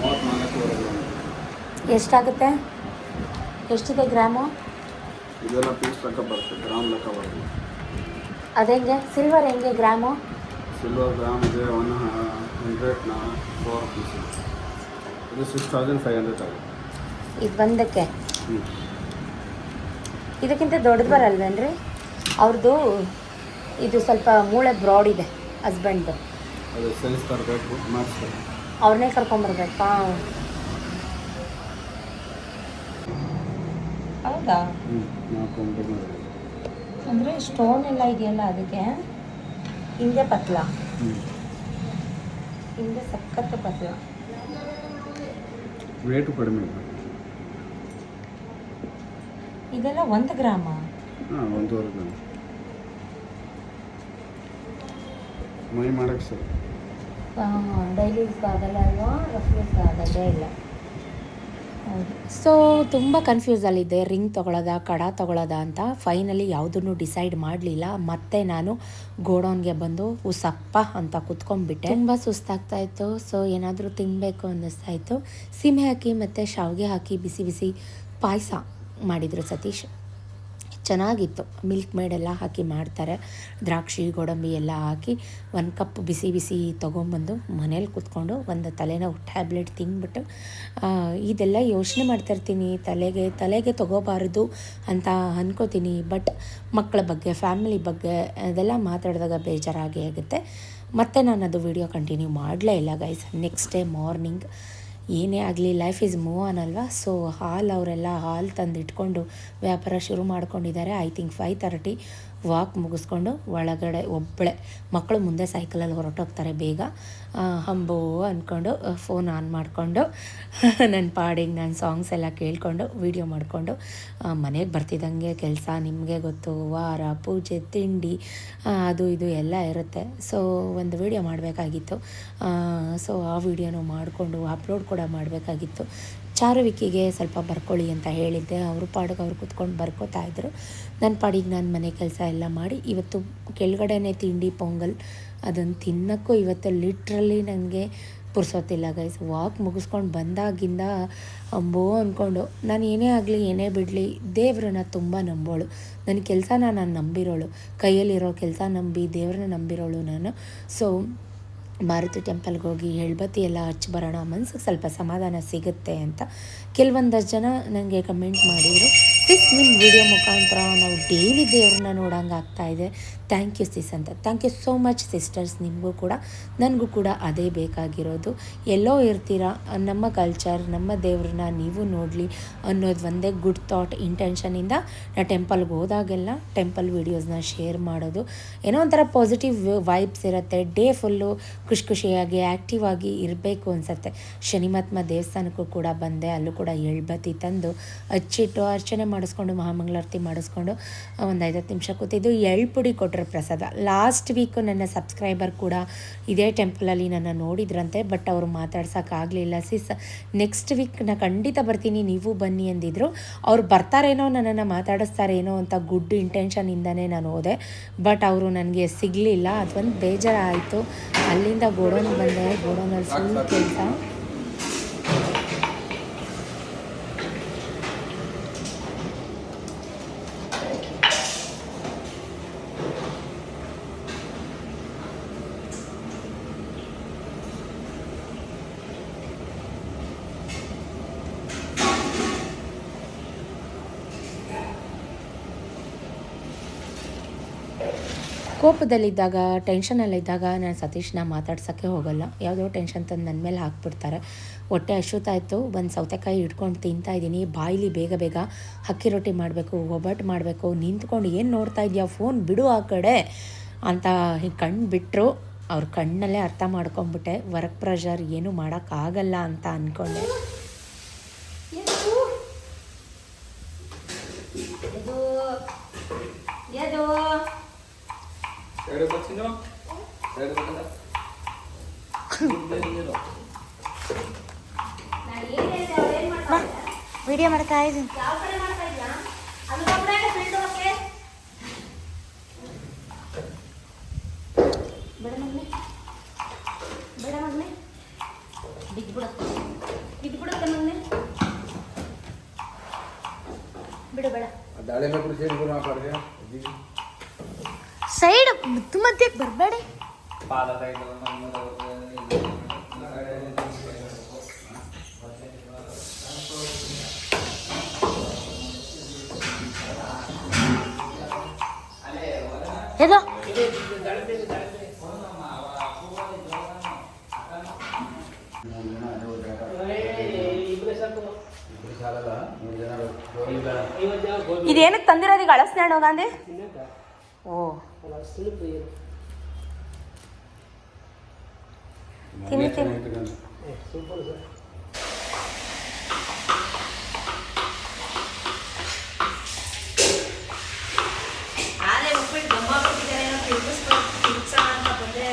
ಮೂವತ್ತ್ನಾಲ್ಕೂವರೆ ಗ್ರಾಮ್
ಎಷ್ಟಾಗುತ್ತೆ? ಎಷ್ಟಿದೆ ಗ್ರಾಮು?
ಇದೆಲ್ಲ ಪೀಸ್ ಲೆಕ್ಕ ಬರುತ್ತೆ ಗ್ರಾಮ್ ಲೆಕ್ಕ ಬರುತ್ತೆ.
ಅದೆಂಗೆ? ಸಿಲ್ವರ್ ಹೆಂಗೆ ಗ್ರಾಮು?
ಸಿಲ್ವರ್ ಗ್ರಾಮ್ ಇದೆ ಒನ್ ಹಂಡ್ರೆಡ್ನ ಫೋರ್ ಪೀಸ್ ಇದು ಸಿಕ್ಸ್ ತೌಸಂಡ್ ಫೈವ್ ಹಂಡ್ರೆಡ್ ಆಗುತ್ತೆ.
ಇದು ಒಂದಕ್ಕೆ? ಇದಕ್ಕಿಂತ ದೊಡ್ಡದು ಬರಲ್ವೇನ್ರಿ ಅವ್ರದ್ದು ಇದು ಸ್ವಲ್ಪ ಮೂಳೆ ಬ್ರಾಡ್ ಇದೆ ಹಸ್ಬೆಂಡ್ದು ಅವ್ರನ್ನೇ ಕರ್ಕೊಂಬರ್ಬೇಕಾ? ಹೌದಾ? ಅಂದರೆ ಸ್ಟೋನ್ ಎಲ್ಲ ಇದೆಯಲ್ಲ ಅದಕ್ಕೆ? ಹಿಂದೆ ಪತ್ಲ. ಹಿಂದೆ ಸಖತ್ತು ಪತ್ಲ.
ರೇಟು ಕಡಿಮೆ ಇದೆ.
ಇದೆಲ್ಲ ಒಂದು ಗ್ರಾಮ?
ಒಂದೂವರೆ ಗ್ರಾಮ. ಮೈ ಮಾಡಕ್ಕೆ ಸರ್.
ಡೈಲಿ ಯೂಸ್ ಆಗಲ್ಲ ಅಲ್ವಾ? ರಫ್ ಯೂಸ್ ಆಗೋದೇ ಇಲ್ಲ. ಸೊ ತುಂಬ ಕನ್ಫ್ಯೂಸಲ್ಲಿದ್ದೆ ರಿಂಗ್ ತೊಗೊಳೋದ, ಕಡ ತೊಗೊಳೋದ ಅಂತ. ಫೈನಲಿ ಯಾವುದನ್ನು ಡಿಸೈಡ್ ಮಾಡಲಿಲ್ಲ. ಮತ್ತೆ ನಾನು ಗೋಡೌನ್ಗೆ ಬಂದು, ಉಸಪ್ಪ ಅಂತ ಕುತ್ಕೊಂಡ್ಬಿಟ್ಟೆ. ತುಂಬ ಸುಸ್ತಾಗ್ತಾ ಇತ್ತು. ಸೊ ಏನಾದರೂ ತಿನ್ನಬೇಕು ಅನ್ನಿಸ್ತಾ ಇತ್ತು. ಸೀಮೆ ಹಾಕಿ ಮತ್ತು ಶಾವಿಗೆ ಹಾಕಿ ಬಿಸಿ ಬಿಸಿ ಪಾಯಸ ಮಾಡಿದರು ಸತೀಶ್. ಚೆನ್ನಾಗಿತ್ತು. ಮಿಲ್ಕ್ ಮೇಡ್ ಎಲ್ಲ ಹಾಕಿ ಮಾಡ್ತಾರೆ. ದ್ರಾಕ್ಷಿ, ಗೋಡಂಬಿ ಎಲ್ಲ ಹಾಕಿ ಒಂದು ಕಪ್ ಬಿಸಿ ಬಿಸಿ ತೊಗೊಂಬಂದು ಮನೇಲಿ ಕೂತ್ಕೊಂಡು ಒಂದು ತಲೆನೋವು ಟ್ಯಾಬ್ಲೆಟ್ ತಿಂದ್ಬಿಟ್ಟು ಇದೆಲ್ಲ ಯೋಚನೆ ಮಾಡ್ತಾಯಿರ್ತೀನಿ ತಲೆಗೆ ತಲೆಗೆ ತೊಗೋಬಾರ್ದು ಅಂತ ಅನ್ಕೋತೀನಿ. ಬಟ್ ಮಕ್ಕಳ ಬಗ್ಗೆ, ಫ್ಯಾಮಿಲಿ ಬಗ್ಗೆ ಅದೆಲ್ಲ ಮಾತಾಡಿದಾಗ ಬೇಜಾರಾಗಿ ಆಗುತ್ತೆ. ಮತ್ತೆ ನಾನು ಅದು ವಿಡಿಯೋ ಕಂಟಿನ್ಯೂ ಮಾಡಲೇ ಇಲ್ಲ ಗೈಸ್ ನೆಕ್ಸ್ಟ್ ಡೇ ಮಾರ್ನಿಂಗ್ ಏನೇ ಆಗಲಿ ಲೈಫ್ ಈಸ್ ಮೂವ್ ಆನ್ ಅಲ್ವಾ? ಸೊ ಹಾಲ್ ಅವರೆಲ್ಲ ಹಾಲ್ ತಂದಿಟ್ಕೊಂಡು ವ್ಯಾಪಾರ ಶುರು ಮಾಡ್ಕೊಂಡಿದ್ದಾರೆ. I think five thirty walk ಮುಗಿಸ್ಕೊಂಡು ಒಳಗಡೆ ಒಬ್ಬಳೆ ಮಕ್ಕಳು ಮುಂದೆ ಸೈಕಲಲ್ಲಿ ಹೊರಟೋಗ್ತಾರೆ ಬೇಗ. ಹಂಬು ಅಂದ್ಕೊಂಡು ಫೋನ್ ಆನ್ ಮಾಡಿಕೊಂಡು [laughs] ನನ್ನ ಪಾಡಿಗೆ ನಾನು ಸಾಂಗ್ಸ್ ಎಲ್ಲ ಕೇಳಿಕೊಂಡು ವೀಡಿಯೋ ಮಾಡಿಕೊಂಡು ಮನೆಗೆ ಬರ್ತಿದ್ದಂಗೆ ಕೆಲಸ ನಿಮಗೆ ಗೊತ್ತು, ವಾರ, ಪೂಜೆ, ತಿಂಡಿ ಅದು ಇದು ಎಲ್ಲ ಇರುತ್ತೆ. ಸೊ ಒಂದು ವೀಡಿಯೋ ಮಾಡಬೇಕಾಗಿತ್ತು. ಸೊ ಆ ವಿಡಿಯೋನು ಮಾಡಿಕೊಂಡು ಅಪ್ಲೋಡ್ ಕೂಡ ಮಾಡಬೇಕಾಗಿತ್ತು. ಚಾರುವಿಕಿಗೆ ಸ್ವಲ್ಪ ಬರ್ಕೊಳ್ಳಿ ಅಂತ ಹೇಳಿದ್ದೆ. ಅವರು ಪಾಡಿಗೆ ಅವ್ರು ಕೂತ್ಕೊಂಡು ಬರ್ಕೋತಾ ಇದ್ದರು ನನ್ನ ಪಾಡಿಗೆ ನಾನು ಮನೆ ಕೆಲಸ ಎಲ್ಲ ಮಾಡಿ, ಇವತ್ತು ಕೆಳಗಡೆನೇ ತಿಂಡಿ, ಪೊಂಗಲ್ ಅದನ್ನು ತಿನ್ನೋಕ್ಕೂ ಇವತ್ತು ಲಿಟ್ರಲಿ ನನಗೆ ಪುರ್ಸೋತಿಲ್ಲ ಗೈಸ್ ವಾಕ್ ಮುಗಿಸ್ಕೊಂಡು ಬಂದಾಗಿಂದ ಅಂಬೋ ಅಂದ್ಕೊಂಡು ನಾನು ಏನೇ ಆಗಲಿ, ಏನೇ ಬಿಡಲಿ, ದೇವ್ರನ್ನ ತುಂಬ ನಂಬೋಳು. ನನ್ನ ಕೆಲಸ ನಾನು ನಂಬಿರೋಳು. ಕೈಯಲ್ಲಿರೋ ಕೆಲಸ ನಂಬಿ, ದೇವ್ರನ್ನ ನಂಬಿರೋಳು ನಾನು. ಸೊ ಮಾರುತಿ ಟೆಂಪಲ್ಗೆ ಹೋಗಿ ಎಳ್ಬತ್ತಿ ಎಲ್ಲ ಹಚ್ಚಿ ಬರೋಣ, ಮನ್ಸಿಗೆ ಸ್ವಲ್ಪ ಸಮಾಧಾನ ಸಿಗುತ್ತೆ ಅಂತ ಕೆಲವೊಂದಷ್ಟು ಜನ ನನಗೆ ಕಮೆಂಟ್ ಮಾಡಿದರು. ಸಿಸ್ ನಿಮ್ಮ ವಿಡಿಯೋ ಮುಖಾಂತರ ನಾವು ಡೈಲಿ ದೇವ್ರನ್ನ ನೋಡೋಂಗೆ ಇದೆ. ಥ್ಯಾಂಕ್ ಯು ಸಿಸ್ ಅಂತ. Thank you so much sisters ನಿಮಗೂ ಕೂಡ, ನನಗೂ ಕೂಡ ಅದೇ ಬೇಕಾಗಿರೋದು. ಎಲ್ಲೋ ಇರ್ತೀರಾ, ನಮ್ಮ ಕಲ್ಚರ್ ನಮ್ಮ ದೇವ್ರನ್ನ ನೀವು ನೋಡಲಿ ಅನ್ನೋದು ಒಂದೇ ಗುಡ್ ಥಾಟ್ ಇಂಟೆನ್ಷನಿಂದ ನಾ ಟೆಂಪಲ್ಗೆ ಹೋದಾಗೆಲ್ಲ ಟೆಂಪಲ್ ವೀಡಿಯೋಸ್ನ ಶೇರ್ ಮಾಡೋದು. ಏನೋ ಒಂಥರ ಪಾಸಿಟಿವ್ ವೈಬ್ಸ್ ಇರುತ್ತೆ. ಡೇ ಫುಲ್ಲು ಖುಷಿ ಖುಷಿಯಾಗಿ ಆ್ಯಕ್ಟಿವ್ ಆಗಿ ಇರಬೇಕು ಅನಿಸುತ್ತೆ. ಶನಿಮಹಾತ್ಮ ದೇವಸ್ಥಾನಕ್ಕೂ ಕೂಡ ಬಂದೆ, ಅಲ್ಲೂ ಕೂಡ ಎಳ್ಬತ್ತಿ ತಂದು ಹಚ್ಚಿಟ್ಟು ಅರ್ಚನೆ ಮಾಡಿಸ್ಕೊಂಡು, ಮಹಾಮಂಗಳಾರತಿ ಮಾಡಿಸ್ಕೊಂಡು, ಒಂದು ಐದತ್ತು ನಿಮಿಷ ಕೂತಿದ್ದು. ಎಳ್ಪುಡಿ ಕೊಟ್ಟರು ಪ್ರಸಾದ. ಲಾಸ್ಟ್ ವೀಕು ನನ್ನ ಸಬ್ಸ್ಕ್ರೈಬರ್ ಕೂಡ ಇದೇ ಟೆಂಪಲಲ್ಲಿ ನನ್ನ ನೋಡಿದ್ರಂತೆ ಬಟ್ ಅವರು ಮಾತಾಡ್ಸೋಕ್ಕಾಗಲಿಲ್ಲ ಸಿಸ್ ನೆಕ್ಸ್ಟ್ ವೀಕ್ ನಾ ಖಂಡಿತ ಬರ್ತೀನಿ, ನೀವು ಬನ್ನಿ ಅಂದಿದ್ರು. ಅವ್ರು ಬರ್ತಾರೇನೋ, ನನ್ನನ್ನು ಮಾತಾಡಿಸ್ತಾರೇನೋ ಅಂತ ಗುಡ್ ಇಂಟೆನ್ಷನಿಂದನೇ ನಾನು ಹೋದೆ. ಬಟ್ ಅವರು ನನಗೆ ಸಿಗಲಿಲ್ಲ. ಅದೊಂದು ಬೇಜಾರಾಯಿತು. ಅಲ್ಲಿಂದ ಗೋಡೌನ್ ಬಂದೆ. ಗೋಡೌನಲ್ಲಿ ಫುಲ್ ಕೆಲಸ. ಕೋಪದಲ್ಲಿದ್ದಾಗ ಟೆನ್ಷನಲ್ಲಿದ್ದಾಗ ನಾನು ಸತೀಶ್ನ ಮಾತಾಡ್ಸೋಕ್ಕೆ ಹೋಗಲ್ಲ. ಯಾವುದೋ ಟೆನ್ಷನ್ ತಂದು ನನ್ನ ಮೇಲೆ ಹಾಕ್ಬಿಡ್ತಾರೆ. ಹೊಟ್ಟೆ ಅಶುತಾಯಿತು ಒಂದು ಸೌತೆಕಾಯಿ ಇಟ್ಕೊಂಡು ತಿಂತಾ ಇದ್ದೀನಿ. ಬಾಯಿಲಿ ಬೇಗ ಬೇಗ ಅಕ್ಕಿ ರೊಟ್ಟಿ ಮಾಡಬೇಕು ಒಬ್ಬಟ್ಟು ಮಾಡಬೇಕು. ನಿಂತ್ಕೊಂಡು ಏನು ನೋಡ್ತಾ ಇದೆಯಾ ಫೋನ್ ಬಿಡು ಆ ಕಡೆ ಅಂತ ಹಿಂಗೆ ಕಣ್ಣು ಬಿಟ್ಟರು ಅವ್ರ ಕಣ್ಣಲ್ಲೇ ಅರ್ಥ ಮಾಡ್ಕೊಂಬಿಟ್ಟೆ. ವರ್ಕ್ ಪ್ರೆಷರ್ ಏನೂ ಮಾಡೋಕ್ಕಾಗಲ್ಲ ಅಂತ ಅಂದ್ಕೊಂಡೆ
Yeah, ಎದ್ದು
ಎರಡು ಬಚ್ಚಿನೋ ಎರಡು ಬಚ್ಚದ
ನಾನು ಏನ್ ಹೇಳ್ದೆ ಅವ್ರು ಏನ್ ಮಾಡ್ತಾ ಇದ್ದಾರೆ?
ವಿಡಿಯೋ ಮಾಡ್ತಾ ಇದ್ದೀನಿ
ಯಾವ ಕಡೆ ಮಾಡ್ತಾ ಇದ್ಯಾ ಅಲ್ಲಿ ಒಬ್ರೇ ಫ್ರೆಂಡ್ ಓಕೆ ಬೇಡ ಮಗನೆ ಬೇಡ ಮಗನೆ ಬಿದ್ದು ಬಿಡುತ್ತೆ
ಸೈಡ್ ಮುದ್ದು ಮಧ್ಯಕ್ಕೆ ಬರಬೇಡಿ ಹೇಗೋ.
ಇದೇನಕ್ಕೆ ತಂದಿರೋದು ಈಗ ಅಳಸ್ನಾಡು ಗಾಂಧಿ
ತಿನ್ನಕ
ಓ
ಅಲ್ಲ ಅಷ್ಟು ಪ್ರಿಯ
ತಿನ್ನು, ತಿನ್ನು.
ಸೂಪರ್ ಸರ್
ಆದ್ರೆ ಉಪ್ಪಿಟ್ಟು ಗಮ್ಮ ಕೊಟ್ಟಿದ್ದಾರೆ ಏನೋ ತಿರ್ಗಿಸ್ಕೊಂಡು ತಿರ್ಗ್ಸೋಣ ಅಂತ ಬಂದೆ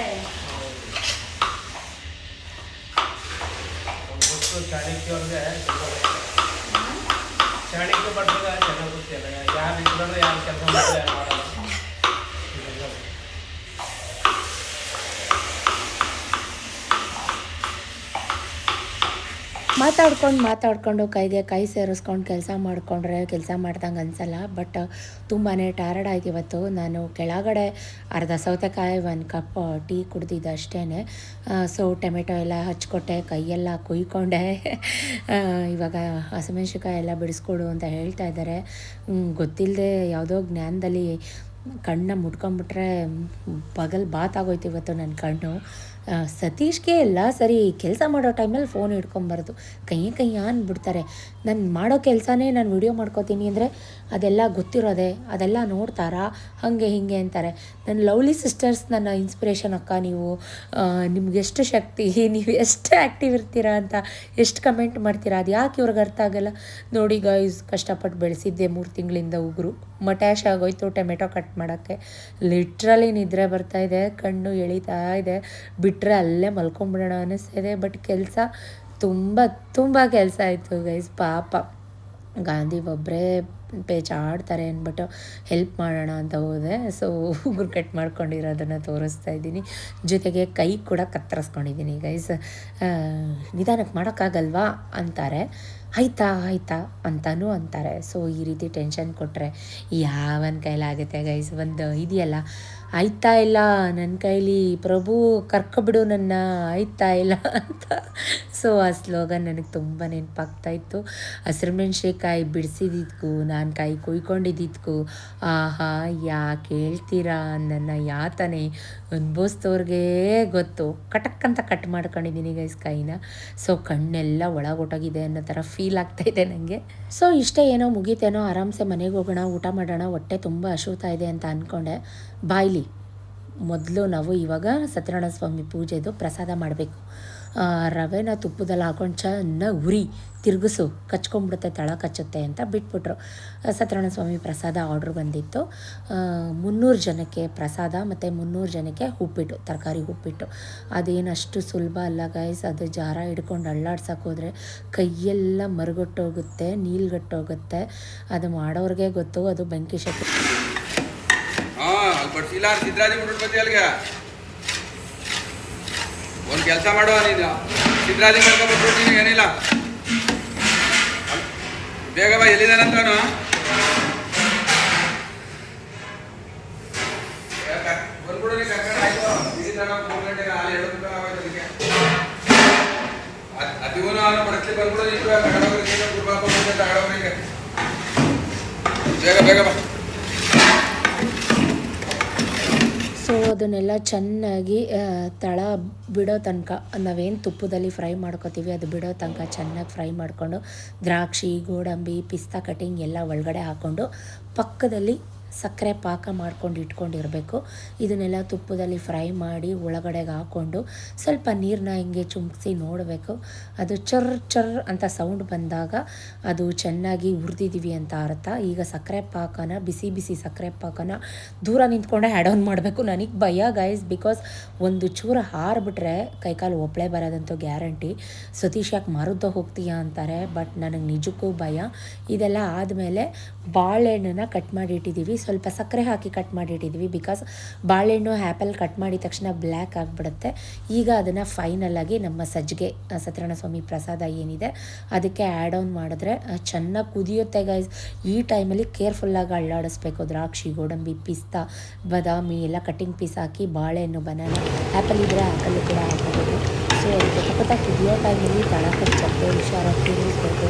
ಗೊತ್ತು ಚಾಣಕ್ಯ ಅವ್ರಿಗೆ ಚಾಣಕ್ಯ ಬಡ್ದಾಗ ಚೆನ್ನಾಗಿ ಗೊತ್ತಿಲ್ಲ ಯಾರು ಇದ್ರು ಯಾರು ಕೆಲಸ ಮಾಡಿದ್ರೆ ಯಾರು ಮಾಡಲ್ಲ ಇದೆಲ್ಲ
ಮಾತಾಡ್ಕೊಂಡು ಮಾತಾಡ್ಕೊಂಡು ಕೈಗೆ ಕೈ ಸೇರಿಸ್ಕೊಂಡು ಕೆಲಸ ಮಾಡಿಕೊಂಡ್ರೆ ಕೆಲಸ ಮಾಡ್ದಂಗೆ ಅನ್ಸಲ್ಲ. ಬಟ್ ತುಂಬಾ ಟಯರ್ಡ್ ಆಯ್ತು ಇವತ್ತು ನಾನು ಕೆಳಗಡೆ ಅರ್ಧ ಸೌತೆಕಾಯಿ, ಒಂದು ಕಪ್ ಟೀ ಕುಡ್ದಿದ್ದು ಅಷ್ಟೇ ಸೊ ಟೊಮೆಟೊ ಎಲ್ಲ ಹಚ್ಕೊಟ್ಟೆ, ಕೈಯೆಲ್ಲ ಕುಯ್ಕೊಂಡೆ. ಇವಾಗ ಹಸಿಮೆಣ್ಸಿಕಾಯಿ ಎಲ್ಲ ಬಿಡಿಸ್ಕೊಡು ಅಂತ ಹೇಳ್ತಾ ಇದ್ದಾರೆ. ಗೊತ್ತಿಲ್ಲದೆ ಯಾವುದೋ ಜ್ಞಾನದಲ್ಲಿ ಕಣ್ಣ ಮುಟ್ಕೊಂಬಿಟ್ರೆ ಬಗಲ್ ಬಾತ್ ಆಗೋಯ್ತು ಇವತ್ತು ನನ್ನ ಕಣ್ಣು. ಸತೀಶ್ಗೆ ಎಲ್ಲ ಸರಿ ಕೆಲಸ ಮಾಡೋ ಟೈಮಲ್ಲಿ ಫೋನ್ ಹಿಡ್ಕೊಂಬಾರ್ದು. ಕೈಯ ಕೈಯ ಅಂದ್ಬಿಡ್ತಾರೆ ನಾನು ಮಾಡೋ ಕೆಲಸನೇ ನಾನು ವಿಡಿಯೋ ಮಾಡ್ಕೋತೀನಿ ಅಂದರೆ ಅದೆಲ್ಲ ಗೊತ್ತಿರೋದೆ, ಅದೆಲ್ಲ ನೋಡ್ತಾರಾ? ಹಾಗೆ ಹೀಗೆ ಅಂತಾರೆ. ನನ್ನ ಲವ್ಲಿ ಸಿಸ್ಟರ್ಸ್ ನನ್ನ ಇನ್ಸ್ಪಿರೇಷನ್ ಅಕ್ಕ ನೀವು. ನಿಮ್ಗೆ ಎಷ್ಟು ಶಕ್ತಿ, ನೀವು ಎಷ್ಟು ಆ್ಯಕ್ಟಿವ್ ಇರ್ತೀರಾ ಅಂತ ಎಷ್ಟು ಕಮೆಂಟ್ ಮಾಡ್ತೀರಾ? ಅದು ಯಾಕೆ ಇವ್ರಿಗೆ ಅರ್ಥ ಆಗಲ್ಲ. ನೋಡಿ ಗಾಯ್ಸ್ ಕಷ್ಟಪಟ್ಟು ಬೆಳೆಸಿದ್ದೆ ಮೂರು ತಿಂಗಳಿಂದ ಉಗುರು. ಮಟ್ಯಾಶ್ ಆಗೋಯ್ತು, ಟೊಮೆಟೊ ಕಟ್ ಮಾಡೋಕ್ಕೆ. ಲಿಟ್ರಲಿ ನಿದ್ರೆ ಬರ್ತಾ ಇದೆ, ಕಣ್ಣು ಎಳಿತಾ ಇದೆ. ಬಿಟ್ಟರೆ ಅಲ್ಲೇ ಮಲ್ಕೊಂಬಿಡೋಣ ಅನ್ನಿಸ್ತಿದೆ ಬಟ್ ಕೆಲಸ ತುಂಬ ತುಂಬ ಕೆಲಸ ಆಯಿತು ಗೈಸ್, ಪಾಪ. ಗಾಂಧಿ ಒಬ್ಬರೇ ಪೇಚಾಡ್ತಾರೆ ಅಂದ್ಬಿಟ್ಟು ಹೆಲ್ಪ್ ಮಾಡೋಣ ಅಂತ ಹೋದೆ. ಸೊ ಉಗುರು ಕಟ್ ಮಾಡ್ಕೊಂಡಿರೋದನ್ನು ತೋರಿಸ್ತಾ ಇದ್ದೀನಿ. ಜೊತೆಗೆ ಕೈ ಕೂಡ ಕತ್ತರಿಸ್ಕೊಂಡಿದ್ದೀನಿ ಗೈಸ್. ನಿಧಾನಕ್ಕೆ ಮಾಡೋಕ್ಕಾಗಲ್ವಾ ಅಂತಾರೆ. ಆಯ್ತಾ ಆಯ್ತಾ ಅಂತಲೂ ಅಂತಾರೆ. ಸೊ ಈ ರೀತಿ ಟೆನ್ಷನ್ ಕೊಟ್ಟರೆ ಯಾವನ ಕೈಲಾಗುತ್ತೆ ಗೈಸ್ ಒಂದು ಇದೆಯಲ್ಲ? ಆಯ್ತಾ ಇಲ್ಲ ನನ್ನ ಕೈಲಿ ಪ್ರಭು ಕರ್ಕೊಬಿಡು ನನ್ನ, ಆಯ್ತಾ ಇಲ್ಲ ಅಂತ. ಸೊ ಆ ಸ್ಲೋಗನ್ ನನಗೆ ತುಂಬ ನೆನಪಾಗ್ತಾ ಇತ್ತು. ಹಸಿರುಮೆಣ್ಸಿಕಾಯಿ ಬಿಡಿಸಿದ್ದಕ್ಕೂ ನಾನು ಕೈ ಕುಯ್ಕೊಂಡಿದ್ದಿದ್ಕು. ಆಹಾ ಯಾಕೆ ಹೇಳ್ತೀರಾ ನನ್ನ ಯಾತನೆ ಅನುಭವಿಸ್ತವ್ರಿಗೆ ಗೊತ್ತು. ಕಟಕ್ ಅಂತ ಕಟ್ ಮಾಡ್ಕೊಂಡಿದ್ದೀನಿ ಗೈಸ್ ಕಾಯಿನ ಸೊ ಕಣ್ಣೆಲ್ಲ ಒಳಗೊಟ್ಟೋಗಿದೆ ಅನ್ನೋ ಥರ ಫೀಲ್ ಆಗ್ತಾ ಇದೆ ನನಗೆ ಸೊ ಇಷ್ಟೇ ಏನೋ ಮುಗೀತೇನೋ, ಆರಾಮ್ಸೆ ಮನೆಗೆ ಹೋಗೋಣ, ಊಟ ಮಾಡೋಣ, ಹೊಟ್ಟೆ ತುಂಬ ಹಸುತ್ತಾ ಇದೆ ಅಂತ ಅಂದ್ಕೊಂಡೆ ಬಾಯ್ಲಿ, ಮೊದಲು ನಾವು ಇವಾಗ ಸತ್ಯನಾರಾಯಣ ಸ್ವಾಮಿ ಪೂಜೆದು ಪ್ರಸಾದ ಮಾಡಬೇಕು. ರವೆನ ತುಪ್ಪದಲ್ಲಿ ಹಾಕೊಂಡು ಚೆನ್ನಾಗಿ ಉರಿ, ತಿರುಗಿಸು, ಕಚ್ಕೊಂಡ್ಬಿಡುತ್ತೆ, ತಳ ಕಚ್ಚುತ್ತೆ ಅಂತ ಬಿಟ್ಬಿಟ್ರು. ಸತ್ಯನಾರಾಯಣ ಸ್ವಾಮಿ ಪ್ರಸಾದ ಆರ್ಡ್ರ್ ಬಂದಿತ್ತು. ಮುನ್ನೂರು ಜನಕ್ಕೆ ಪ್ರಸಾದ ಮತ್ತು ಮುನ್ನೂರು ಜನಕ್ಕೆ ಉಪ್ಪಿಟ್ಟು, ತರಕಾರಿ ಉಪ್ಪಿಟ್ಟು. ಅದೇನು ಅಷ್ಟು ಸುಲಭ ಅಲ್ಲ ಗೈಸ್ ಅದು ಜಾರ ಹಿಡ್ಕೊಂಡು ಅಳ್ಳಾಡ್ಸೋಕ್ಕೋದ್ರೆ ಹೋದರೆ ಕೈಯೆಲ್ಲ ಮರುಗಟ್ಟೋಗುತ್ತೆ, ನೀಲ್ಗಟ್ಟೋಗುತ್ತೆ. ಅದು ಮಾಡೋರಿಗೆ ಗೊತ್ತು, ಅದು ಬೆಂಕಿ ಶಕ್ತಿ
ಬಡ್ಸಿಲ್ಲ ಸಿದ್ರಾಜಿ ಬಿಟ್ಬಿಟ್ಟು ಅಲ್ಲಿಗೆ. ಒಂದು ಕೆಲಸ ಮಾಡುವ ನೀನು. ಸಿದ್ರಾಜಿ ಕರ್ಕೊಂಡ್ಬಿಟ್ಬಿಡ್ತೀನಿ ಏನಿಲ್ಲ. ಬೇಗ ಬಾ ಎಲ್ಲಿದ್ದಾನಂತವನು ಬಂದ್ಬಿಡು ನೀ ಕರ್ಕೊಂಡು ಎರಡು ರೂಪಾಯಿ ಆಗೋಯ್ತು ಅದಕ್ಕೆ. ಅದ್- ಅದಿವನು ಅವನು ಬಡಸ್ಲಿ ಬಂದ್ಬಿಡು ನೀನು. ಬೇಗ ಬೇಗ ಬಾ.
ಸೊ, ಅದನ್ನೆಲ್ಲ ಚೆನ್ನಾಗಿ ತಳ ಬಿಡೋ ತನಕ, ನಾವೇನು ತುಪ್ಪದಲ್ಲಿ ಫ್ರೈ ಮಾಡ್ಕೋತೀವಿ, ಅದು ಬಿಡೋ ತನಕ ಚೆನ್ನಾಗಿ ಫ್ರೈ ಮಾಡಿಕೊಂಡು, ದ್ರಾಕ್ಷಿ, ಗೋಡಂಬಿ, ಪಿಸ್ತಾ ಕಟಿಂಗ್ ಎಲ್ಲ ಒಳಗಡೆ ಹಾಕ್ಕೊಂಡು ಪಕ್ಕದಲ್ಲಿ ಸಕ್ಕರೆ ಪಾಕ ಮಾಡ್ಕೊಂಡು ಇಟ್ಕೊಂಡಿರಬೇಕು. ಇದನ್ನೆಲ್ಲ ತುಪ್ಪದಲ್ಲಿ ಫ್ರೈ ಮಾಡಿ ಒಳಗಡೆಗೆ ಹಾಕ್ಕೊಂಡು ಸ್ವಲ್ಪ ನೀರನ್ನ ಹಿಂಗೆ ಚುಮ್ಕಿಸಿ ನೋಡಬೇಕು. ಅದು ಚರ್ ಚರ್ ಅಂತ ಸೌಂಡ್ ಬಂದಾಗ ಅದು ಚೆನ್ನಾಗಿ ಹುರಿದಿದ್ದೀವಿ ಅಂತ ಅರ್ಥ. ಈಗ ಸಕ್ಕರೆ ಪಾಕನ, ಬಿಸಿ ಬಿಸಿ ಸಕ್ಕರೆ ಪಾಕನ ದೂರ ನಿಂತ್ಕೊಂಡೆ ಆ್ಯಡ್ ಆನ್ ಮಾಡಬೇಕು. ನನಗೆ ಭಯ ಗೈಸ್ ಬಿಕಾಸ್ ಒಂದು ಚೂರು ಹಾರಿಬಿಟ್ರೆ ಕೈಕಾಲು ಒಪ್ಪಳೆ ಬರೋದಂತೂ ಗ್ಯಾರಂಟಿ ಸತೀಶ್ ಯಾಕೆ ಮರುದ್ದ ಹೋಗ್ತೀಯಾ ಅಂತಾರೆ ಬಟ್ ನನಗೆ ನಿಜಕ್ಕೂ ಭಯ. ಇದೆಲ್ಲ ಆದಮೇಲೆ ಬಾಳೆಹಣ್ಣನ್ನು ಕಟ್ ಮಾಡಿ ಇಟ್ಟಿದ್ದೀವಿ ಸ್ವಲ್ಪ ಸಕ್ಕರೆ ಹಾಕಿ ಕಟ್ ಮಾಡಿ ಇಟ್ಟಿದ್ದೀವಿ ಬಿಕಾಸ್ ಬಾಳೆಹಣ್ಣು ಆ್ಯಪಲ್ ಕಟ್ ಮಾಡಿದ ತಕ್ಷಣ ಬ್ಲ್ಯಾಕ್ ಆಗಿಬಿಡುತ್ತೆ. ಈಗ ಅದನ್ನು ಫೈನಲ್ ಆಗಿ ನಮ್ಮ ಸಜ್ಜಿಗೆ ಸತ್ಯನಾರಾಯಣ ಸ್ವಾಮಿ ಪ್ರಸಾದ ಏನಿದೆ, ಅದಕ್ಕೆ ಆ್ಯಡ್ ಆನ್ ಮಾಡಿದ್ರೆ ಚೆನ್ನಾಗಿ ಕುದಿಯುತ್ತೆ ಗೈಸ್ ಈ ಟೈಮಲ್ಲಿ ಕೇರ್ಫುಲ್ಲಾಗಿ ಅಳ್ಳಾಡಿಸ್ಬೇಕು. ದ್ರಾಕ್ಷಿ, ಗೋಡಂಬಿ, ಪಿಸ್ತಾ, ಬಾದಾಮಿ ಎಲ್ಲ ಕಟ್ಟಿಂಗ್ ಪೀಸ್ ಹಾಕಿ ಬಾಳೆಹಣ್ಣು ಬನಾನ ಆ್ಯಪಲ್ ಇದ್ದರೆ ಆ್ಯಪಲ್ ಕೂಡ ಹಾಕೋಬೋದು. ಸೊ ಅದಕ್ಕೆ ಸಖತ್ತ ಕುದಿಯೋ ಟೈಮಲ್ಲಿ ತಳ ಚಪ್ಪೆ ಹುಷಾರಾಗಿ ತಿರುಗಿಸ್ಬೇಕು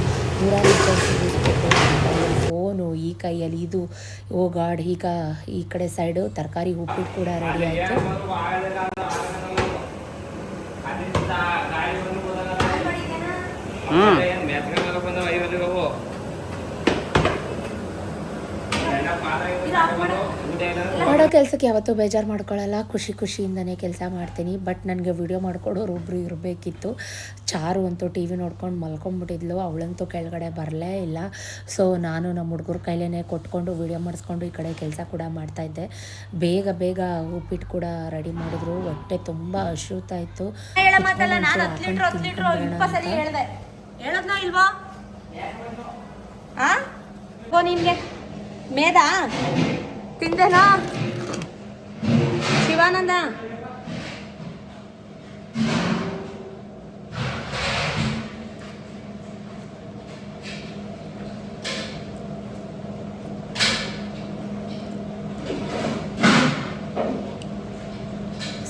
ಫೋನು ಈ ಕೈಯಲ್ಲಿ ಇದು. ಓ ಗಾಡ್ ಈಗ ಈ ಕಡೆ ಸೈಡು ತರಕಾರಿ ಉಪ್ಪಿಟ್ಟು ಕೂಡ ರೆಡಿ ಆಯಿತು.
ಹ್ಞೂ
ಮಾಡೋ ಕೆಲಸಕ್ಕೆ ಯಾವತ್ತೂ ಬೇಜಾರು ಮಾಡ್ಕೊಳ್ಳಲ್ಲ ಖುಷಿ ಖುಷಿಯಿಂದನೇ ಕೆಲಸ ಮಾಡ್ತೀನಿ. ಬಟ್ ನನಗೆ ವಿಡಿಯೋ ಮಾಡ್ಕೊಡೋರು ಒಬ್ಬರು ಇರಬೇಕಿತ್ತು. ಚಾರು ಅಂತೂ ಟಿ ವಿ ನೋಡ್ಕೊಂಡು ಮಲ್ಕೊಂಡ್ಬಿಟ್ಟಿದ್ಲು ಅವಳಂತೂ ಕೆಳಗಡೆ ಬರಲೇ ಇಲ್ಲ. ಸೊ ನಾನು ನಮ್ಮ ಹುಡುಗರ ಕೈಲೇ ಕೊಟ್ಕೊಂಡು ವಿಡಿಯೋ ಮಾಡಿಸ್ಕೊಂಡು ಈ ಕಡೆ ಕೆಲಸ ಕೂಡ ಮಾಡ್ತಾಯಿದ್ದೆ ಬೇಗ ಬೇಗ ಉಪ್ಪಿಟ್ಟು ಕೂಡ ರೆಡಿ ಮಾಡಿದ್ರು. ಹೊಟ್ಟೆ ತುಂಬ ಅಶ್ರುತಾ ಇತ್ತು.
ನಿನ್ಗೆ? ಮೇದಾ? తిందేనా శివానంద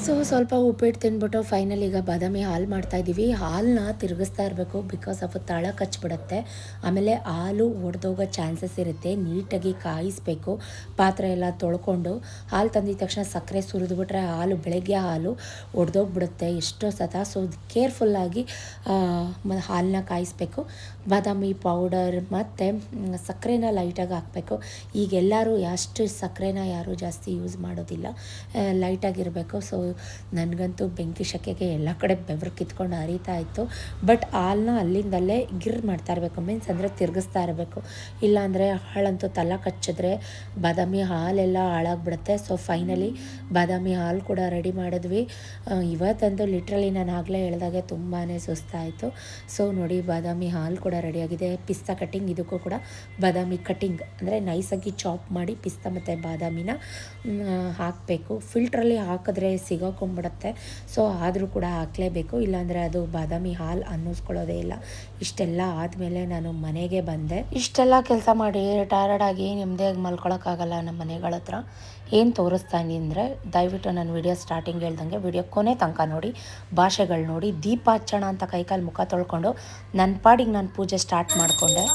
ಸೊ ಸ್ವಲ್ಪ ಉಪ್ಪಿಟ್ಟು ತಿಂದ್ಬಿಟ್ಟು ಫೈನಲ್ ಈಗ ಬಾದಾಮಿ ಹಾಲು ಮಾಡ್ತಾ ಇದ್ದೀವಿ ಹಾಲನ್ನ ತಿರುಗಿಸ್ತಾ ಇರಬೇಕು ಬಿಕಾಸ್ ಆಫ್ ತಳ ಕಚ್ಬಿಡುತ್ತೆ. ಆಮೇಲೆ ಹಾಲು ಒಡೆದೋಗೋ ಚಾನ್ಸಸ್ ಇರುತ್ತೆ. ನೀಟಾಗಿ ಕಾಯಿಸ್ಬೇಕು. ಪಾತ್ರೆ ಎಲ್ಲ ತೊಳ್ಕೊಂಡು ಹಾಲು ತಂದಿದ ತಕ್ಷಣ ಸಕ್ಕರೆ ಸುರಿದ್ಬಿಟ್ರೆ ಹಾಲು, ಬೆಳಗ್ಗೆ ಹಾಲು ಒಡೆದೋಗ್ಬಿಡುತ್ತೆ. ಎಷ್ಟೋ ಸತ. ಸೊ ಕೇರ್ಫುಲ್ಲಾಗಿ ಹಾಲನ್ನ ಕಾಯಿಸ್ಬೇಕು. ಬಾದಾಮಿ ಪೌಡರ್ ಮತ್ತು ಸಕ್ಕರೆನ ಲೈಟಾಗಿ ಹಾಕಬೇಕು. ಈಗ ಎಲ್ಲರೂ ಅಷ್ಟು ಸಕ್ಕರೆನ ಯಾರೂ ಜಾಸ್ತಿ ಯೂಸ್ ಮಾಡೋದಿಲ್ಲ. ಲೈಟಾಗಿರಬೇಕು ಸೊ ನನಗಂತೂ ಬೆಂಕಿ ಶಕೆಗೆ ಎಲ್ಲ ಕಡೆ ಬೆವರು ಕಿತ್ಕೊಂಡು ಹರಿತಾ ಇತ್ತು. ಬಟ್ ಹಾಲನ್ನ ಅಲ್ಲಿಂದಲ್ಲೇ ಗಿರ್ ಮಾಡ್ತಾ ಇರಬೇಕು. ಮೀನ್ಸ್ ಅಂದರೆ ತಿರುಗಿಸ್ತಾ ಇರಬೇಕು. ಇಲ್ಲಾಂದರೆ ಹಾಳಂತೂ ತಲೆ ಕಚ್ಚಿದ್ರೆ ಬಾದಾಮಿ ಹಾಲೆಲ್ಲ ಹಾಳಾಗ್ಬಿಡುತ್ತೆ. ಸೊ ಫೈನಲಿ ಬಾದಾಮಿ ಹಾಲು ಕೂಡ ರೆಡಿ ಮಾಡಿದ್ವಿ. ಇವತ್ತಂದು ಲಿಟ್ರಲಿ ನಾನು ಆಗಲೇ ಹೇಳ್ದಾಗೆ ತುಂಬಾ ಸುಸ್ತಾಯಿತು. ಸೊ ನೋಡಿ ಬಾದಾಮಿ ಹಾಲು ಕೂಡ ರೆಡಿಯಾಗಿದೆ. ಪಿಸ್ತಾ ಕಟ್ಟಿಂಗ್ ಇದಕ್ಕೂ ಕೂಡ ಬಾದಾಮಿ ಕಟ್ಟಿಂಗ್ ಅಂದರೆ ನೈಸಾಗಿ ಚಾಪ್ ಮಾಡಿ ಪಿಸ್ತಾ ಮತ್ತು ಬಾದಾಮಿನ ಹಾಕಬೇಕು. ಫಿಲ್ಟ್ರಲ್ಲಿ ಹಾಕಿದ್ರೆ ಸಿಗೋಕೊಂಬಿಡತ್ತೆ ಸೊ ಆದರೂ ಕೂಡ ಹಾಕಲೇಬೇಕು. ಇಲ್ಲಾಂದರೆ ಅದು ಬಾದಾಮಿ ಹಾಲು ಅನ್ನಿಸ್ಕೊಳ್ಳೋದೇ ಇಲ್ಲ. ಇಷ್ಟೆಲ್ಲ ಆದಮೇಲೆ ನಾನು ಮನೆಗೆ ಬಂದೆ. ಇಷ್ಟೆಲ್ಲ ಕೆಲಸ ಮಾಡಿ ಟಯರ್ಡ್ ಆಗಿ ನಿಮ್ಮದೇ ಮಲ್ಕೊಳಕ್ಕಾಗಲ್ಲ ನಮ್ಮ ಮನೆಗಳ ಹತ್ರ ಏನು ತೋರಿಸ್ತಾನೆ ಅಂದರೆ, ದಯವಿಟ್ಟು ನಾನು ವಿಡಿಯೋ ಸ್ಟಾರ್ಟಿಂಗ್ ಹೇಳ್ದಂಗೆ ವಿಡಿಯೋ ಕೊನೆ ತನಕ ನೋಡಿ, ಭಾಷೆಗಳು ನೋಡಿ ದೀಪ ಹಚ್ಚೋಣ ಅಂತ ಕೈಕಾಲು ಮುಖ ತೊಳ್ಕೊಂಡು ನನ್ನ ಪಾಡಿಗೆ ನಾನು ಪೂಜೆ ಸ್ಟಾರ್ಟ್ ಮಾಡಿಕೊಂಡೆ.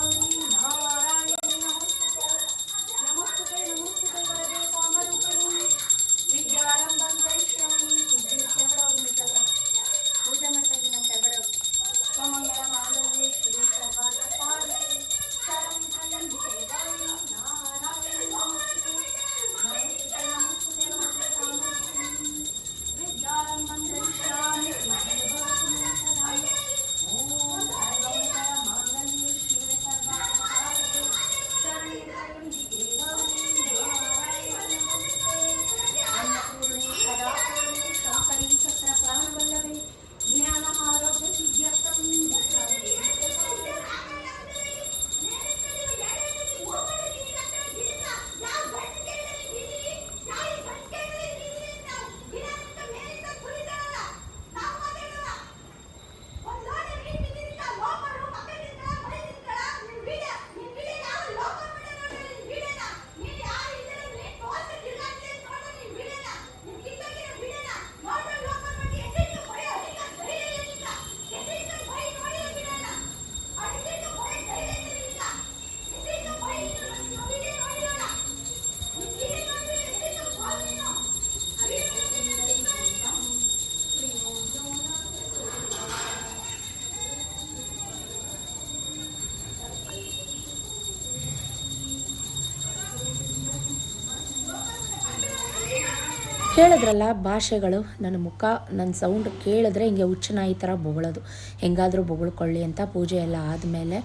ಹೇಳಿದ್ರಲ್ಲ ಭಾಷೆಗಳು, ನನ್ನ ಮುಖ, ನನ್ನ ಸೌಂಡ್ ಕೇಳಿದ್ರೆ ಹಿಂಗೆ ಹುಚ್ಚು ನಾಯಿ ಥರ ಬೊಗಳೋದು. ಹೆಂಗಾದರೂ ಬೊಗಳ್ಕೊಳ್ಳಿ ಅಂತ ಪೂಜೆ ಎಲ್ಲ ಆದಮೇಲೆ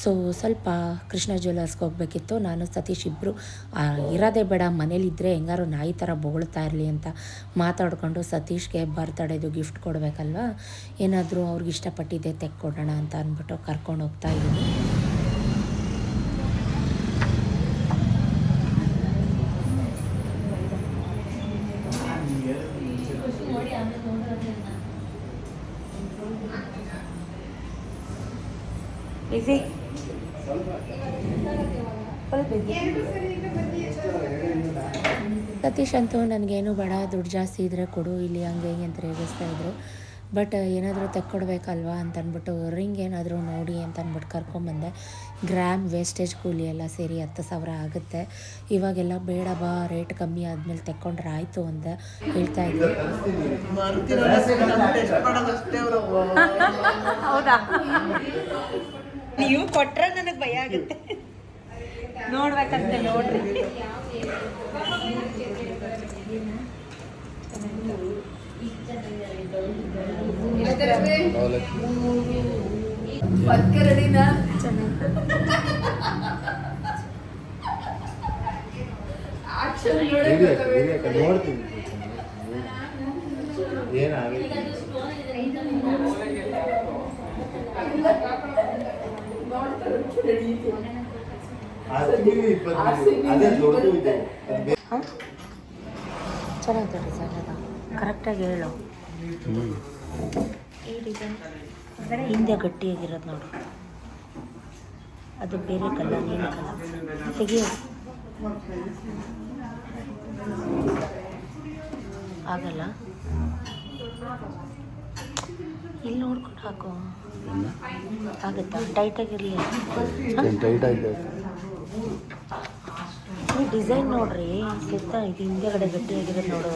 ಸೊ ಸ್ವಲ್ಪ ಕೃಷ್ಣ ಜ್ಯುವೆಲರ್ಸ್ಗೆ ಹೋಗ್ಬೇಕಿತ್ತು. ನಾನು, ಸತೀಶ್ ಇಬ್ಬರು ಇರೋದೇ ಬೇಡ ಮನೇಲಿದ್ದರೆ ಹೆಂಗಾರು ನಾಯಿ ಥರ ಬೊಗಳ್ತಾ ಇರಲಿ ಅಂತ ಮಾತಾಡ್ಕೊಂಡು ಸತೀಶ್ಗೆ ಬರ್ತಡೇದು ಗಿಫ್ಟ್ ಕೊಡಬೇಕಲ್ವಾ? ಏನಾದರೂ ಅವ್ರಿಗೆ ಇಷ್ಟಪಟ್ಟಿದ್ದೆ ತೆಕ್ಕೊಡೋಣ ಅಂತ ಅಂದ್ಬಿಟ್ಟು ಕರ್ಕೊಂಡು ಹೋಗ್ತಾ ಇದ್ದೀನಿ.
ಬಿಸಿ
ಸತೀಶ್ ಅಂತೂ ನನಗೇನು ಬಡ, ದುಡ್ಡು ಜಾಸ್ತಿ ಇದ್ರೆ ಕೊಡು, ಇಲ್ಲಿ ಹಂಗೆ ಹಿಂಗೆ ಅಂತ ರೇಗಿಸ್ತಾ ಇದ್ರು. ಬಟ್ ಏನಾದರೂ ತೆಕ್ಕೊಡ್ಬೇಕಲ್ವಾ ಅಂತ ಅಂದ್ಬಿಟ್ಟು ರಿಂಗ್ ಏನಾದರೂ ನೋಡಿ ಅಂತ ಅಂದ್ಬಿಟ್ಟು ಕರ್ಕೊಂಬಂದೆ ಗ್ರಾಮ್ ವೇಸ್ಟೇಜ್ ಕೂಲಿ ಎಲ್ಲ ಸೇರಿ ಹತ್ತು ಸಾವಿರ ಆಗುತ್ತೆ. ಇವಾಗೆಲ್ಲ ಬೇಡ ಬಾ ರೇಟ್ ಕಮ್ಮಿ ಆದಮೇಲೆ ತೆಕ್ಕೊಂಡ್ರೆ ಆಯಿತು ಅಂತ ಹೇಳ್ತಾ ಇದ್ರು
ಹೌದಾ? ನೀವು ಕೊಟ್ರೆ ನನಗೆ ಭಯ ಆಗುತ್ತೆ. ನೋಡ್ಬೇಕಂತೆ ನೋಡ್ರಿ.
ನೋಡ್ತೀನಿ.
ಚೆನ್ನಾಗಿದೆ ಸರ್ ಅದು ಕರೆಕ್ಟಾಗಿ ಹೇಳು. ಹಿಂದೆ ಗಟ್ಟಿಯಾಗಿರೋದು ನೋಡು. ಅದು ಬೇರೆ ಕಲರ್ ನೀನು ಕಲ್ಲ ತೆಗಿಯೋ. ಆಗಲ್ಲ. ಇಲ್ಲಿ ನೋಡ್ಕೊಂಡು ಹಾಕು. ಆಗುತ್ತಾ? ಟೈಟಾಗಿರಲಿ ಈ ಡಿಸೈನ್ ನೋಡ್ರಿ ಕೆತ್ತ ಇದು ಹಿಂದೆಗಡೆ ಗಟ್ಟಿಯಾಗಿರೋದು ನೋಡು.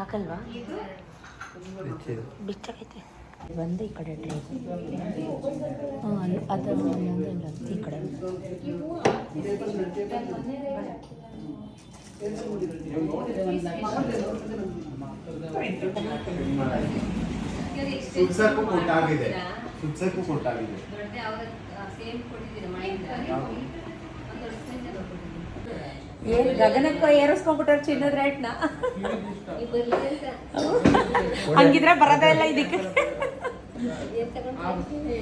ಆಗಲ್ವಾ ಬಿಚ್ಚಾಗೈತೆ ಒಂದು ಈ ಕಡೆ ಟ್ರೈ ಹಾಂ ಅದು ಈ ಕಡೆ.
ಸುಡ್ಸಕ್ಕೂ ಕೊಟ್ಟಾಗಿದೆ. ಸುಡ್ಸಕ್ಕೂ ಕೊಟ್ಟಾಗಿದೆ.
ಏನ್ ಗಗನಕ್ಕ ಏರಿಸ್ಕೊಂಡ್ಬಿಟ್ಟಾರ ಚಿನ್ನದ ರೇಟ್ನ? ಹಂಗಿದ್ರೆ ಬರೋದೇ ಇಲ್ಲ ಇದಕ್ಕೆ.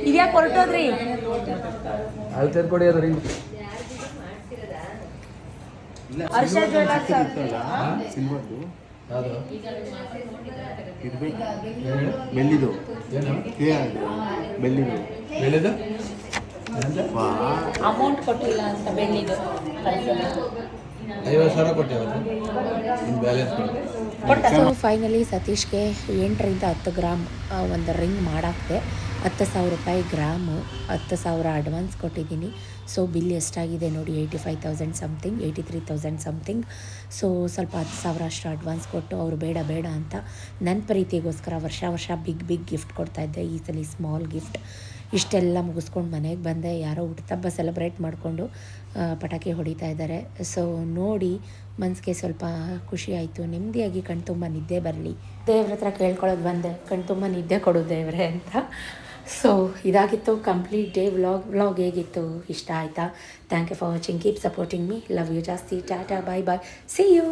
ಇದ್ಯಾಕೆ ಹೊರಟೋದ್ರಿ
ಅಲ್ಲಿ ಸೇರ್ಕೊಡಿ ಅದು ರಿಂಗ್
ಹರ್ಷ ಜ್ಯುವೆಲರ್ಸ್
ಸಿಲ್ವರ್ದು?
ಯಾವುದು?
ಇರ್ಬೇಕು. ಬೆಳ್ಳಿದು.
ಬೆಲ್ಲಿದು
ಏ ಅದು ಬೆಳ್ಳಿದು
ಹೇಳಿದ್ದು
ವಾ
ಅಮೌಂಟ್ ಕೊಟ್ಟಿಲ್ಲ ಅಂತ ಬೆಳ್ಳಿದು
ಐವತ್ತು ಸಾವಿರ ಕೊಟ್ಟೆ ಅವತ್ತು ಇನ್ನು ಬ್ಯಾಲೆನ್ಸ್ ಮಾಡಿ
ಸೊ ಫೈನಲಿ ಸತೀಶ್ಗೆ ಎಂಟರಿಂದ ಹತ್ತು ಗ್ರಾಮ್ ಒಂದು ರಿಂಗ್ ಮಾಡಾಕ್ತೆ. ಹತ್ತು ಸಾವಿರ ರೂಪಾಯಿ ಗ್ರಾಮು ಹತ್ತು ಸಾವಿರ ಅಡ್ವಾನ್ಸ್ ಕೊಟ್ಟಿದ್ದೀನಿ. ಸೊ ಬಿಲ್ ಎಷ್ಟಾಗಿದೆ ನೋಡಿ eighty five thousand something eighty three thousand something so ಸ್ವಲ್ಪ ಹತ್ತು ಸಾವಿರ ಅಷ್ಟು ಅಡ್ವಾನ್ಸ್ ಕೊಟ್ಟು ಅವರು ಬೇಡ ಬೇಡ ಅಂತ ನನ್ನ ಪ್ರೀತಿಗೋಸ್ಕರ ವರ್ಷ ವರ್ಷ ಬಿಗ್ ಬಿಗ್ ಗಿಫ್ಟ್ ಕೊಡ್ತಾಯಿದ್ದೆ ಈ ಸಲ ಸ್ಮಾಲ್ ಗಿಫ್ಟ್ ಇಷ್ಟೆಲ್ಲ ಮುಗಿಸ್ಕೊಂಡು ಮನೆಗೆ ಬಂದೆ. ಯಾರೋ ಹುಟ್ಟುಹಬ್ಬ ಸೆಲೆಬ್ರೇಟ್ ಮಾಡಿಕೊಂಡು ಪಟಾಕಿ ಹೊಡಿತಾ ಇದ್ದಾರೆ. ಸೊ ನೋಡಿ ಮನಸ್ಸಿಗೆ ಸ್ವಲ್ಪ ಖುಷಿ ಆಯಿತು. ನೆಮ್ಮದಿಯಾಗಿ ಕಣ್ತುಂಬ ನಿದ್ದೆ ಬರಲಿ. ದೇವ್ರ ಹತ್ರ ಕೇಳ್ಕೊಳ್ಳೋದು ಬಂದೆ. ಕಣ್ತುಂಬ ನಿದ್ದೆ ಕೊಡು ದೇವ್ರೆ ಅಂತ. ಸೊ ಇದಾಗಿತ್ತು ಕಂಪ್ಲೀಟ್ ಡೇ ವ್ಲಾಗ್ ವ್ಲಾಗ್ ಹೇಗಿತ್ತು? ಇಷ್ಟ ಆಯಿತಾ? Thank you for watching keep supporting me love you ಜಾಸ್ತಿ. Tata bye bye see you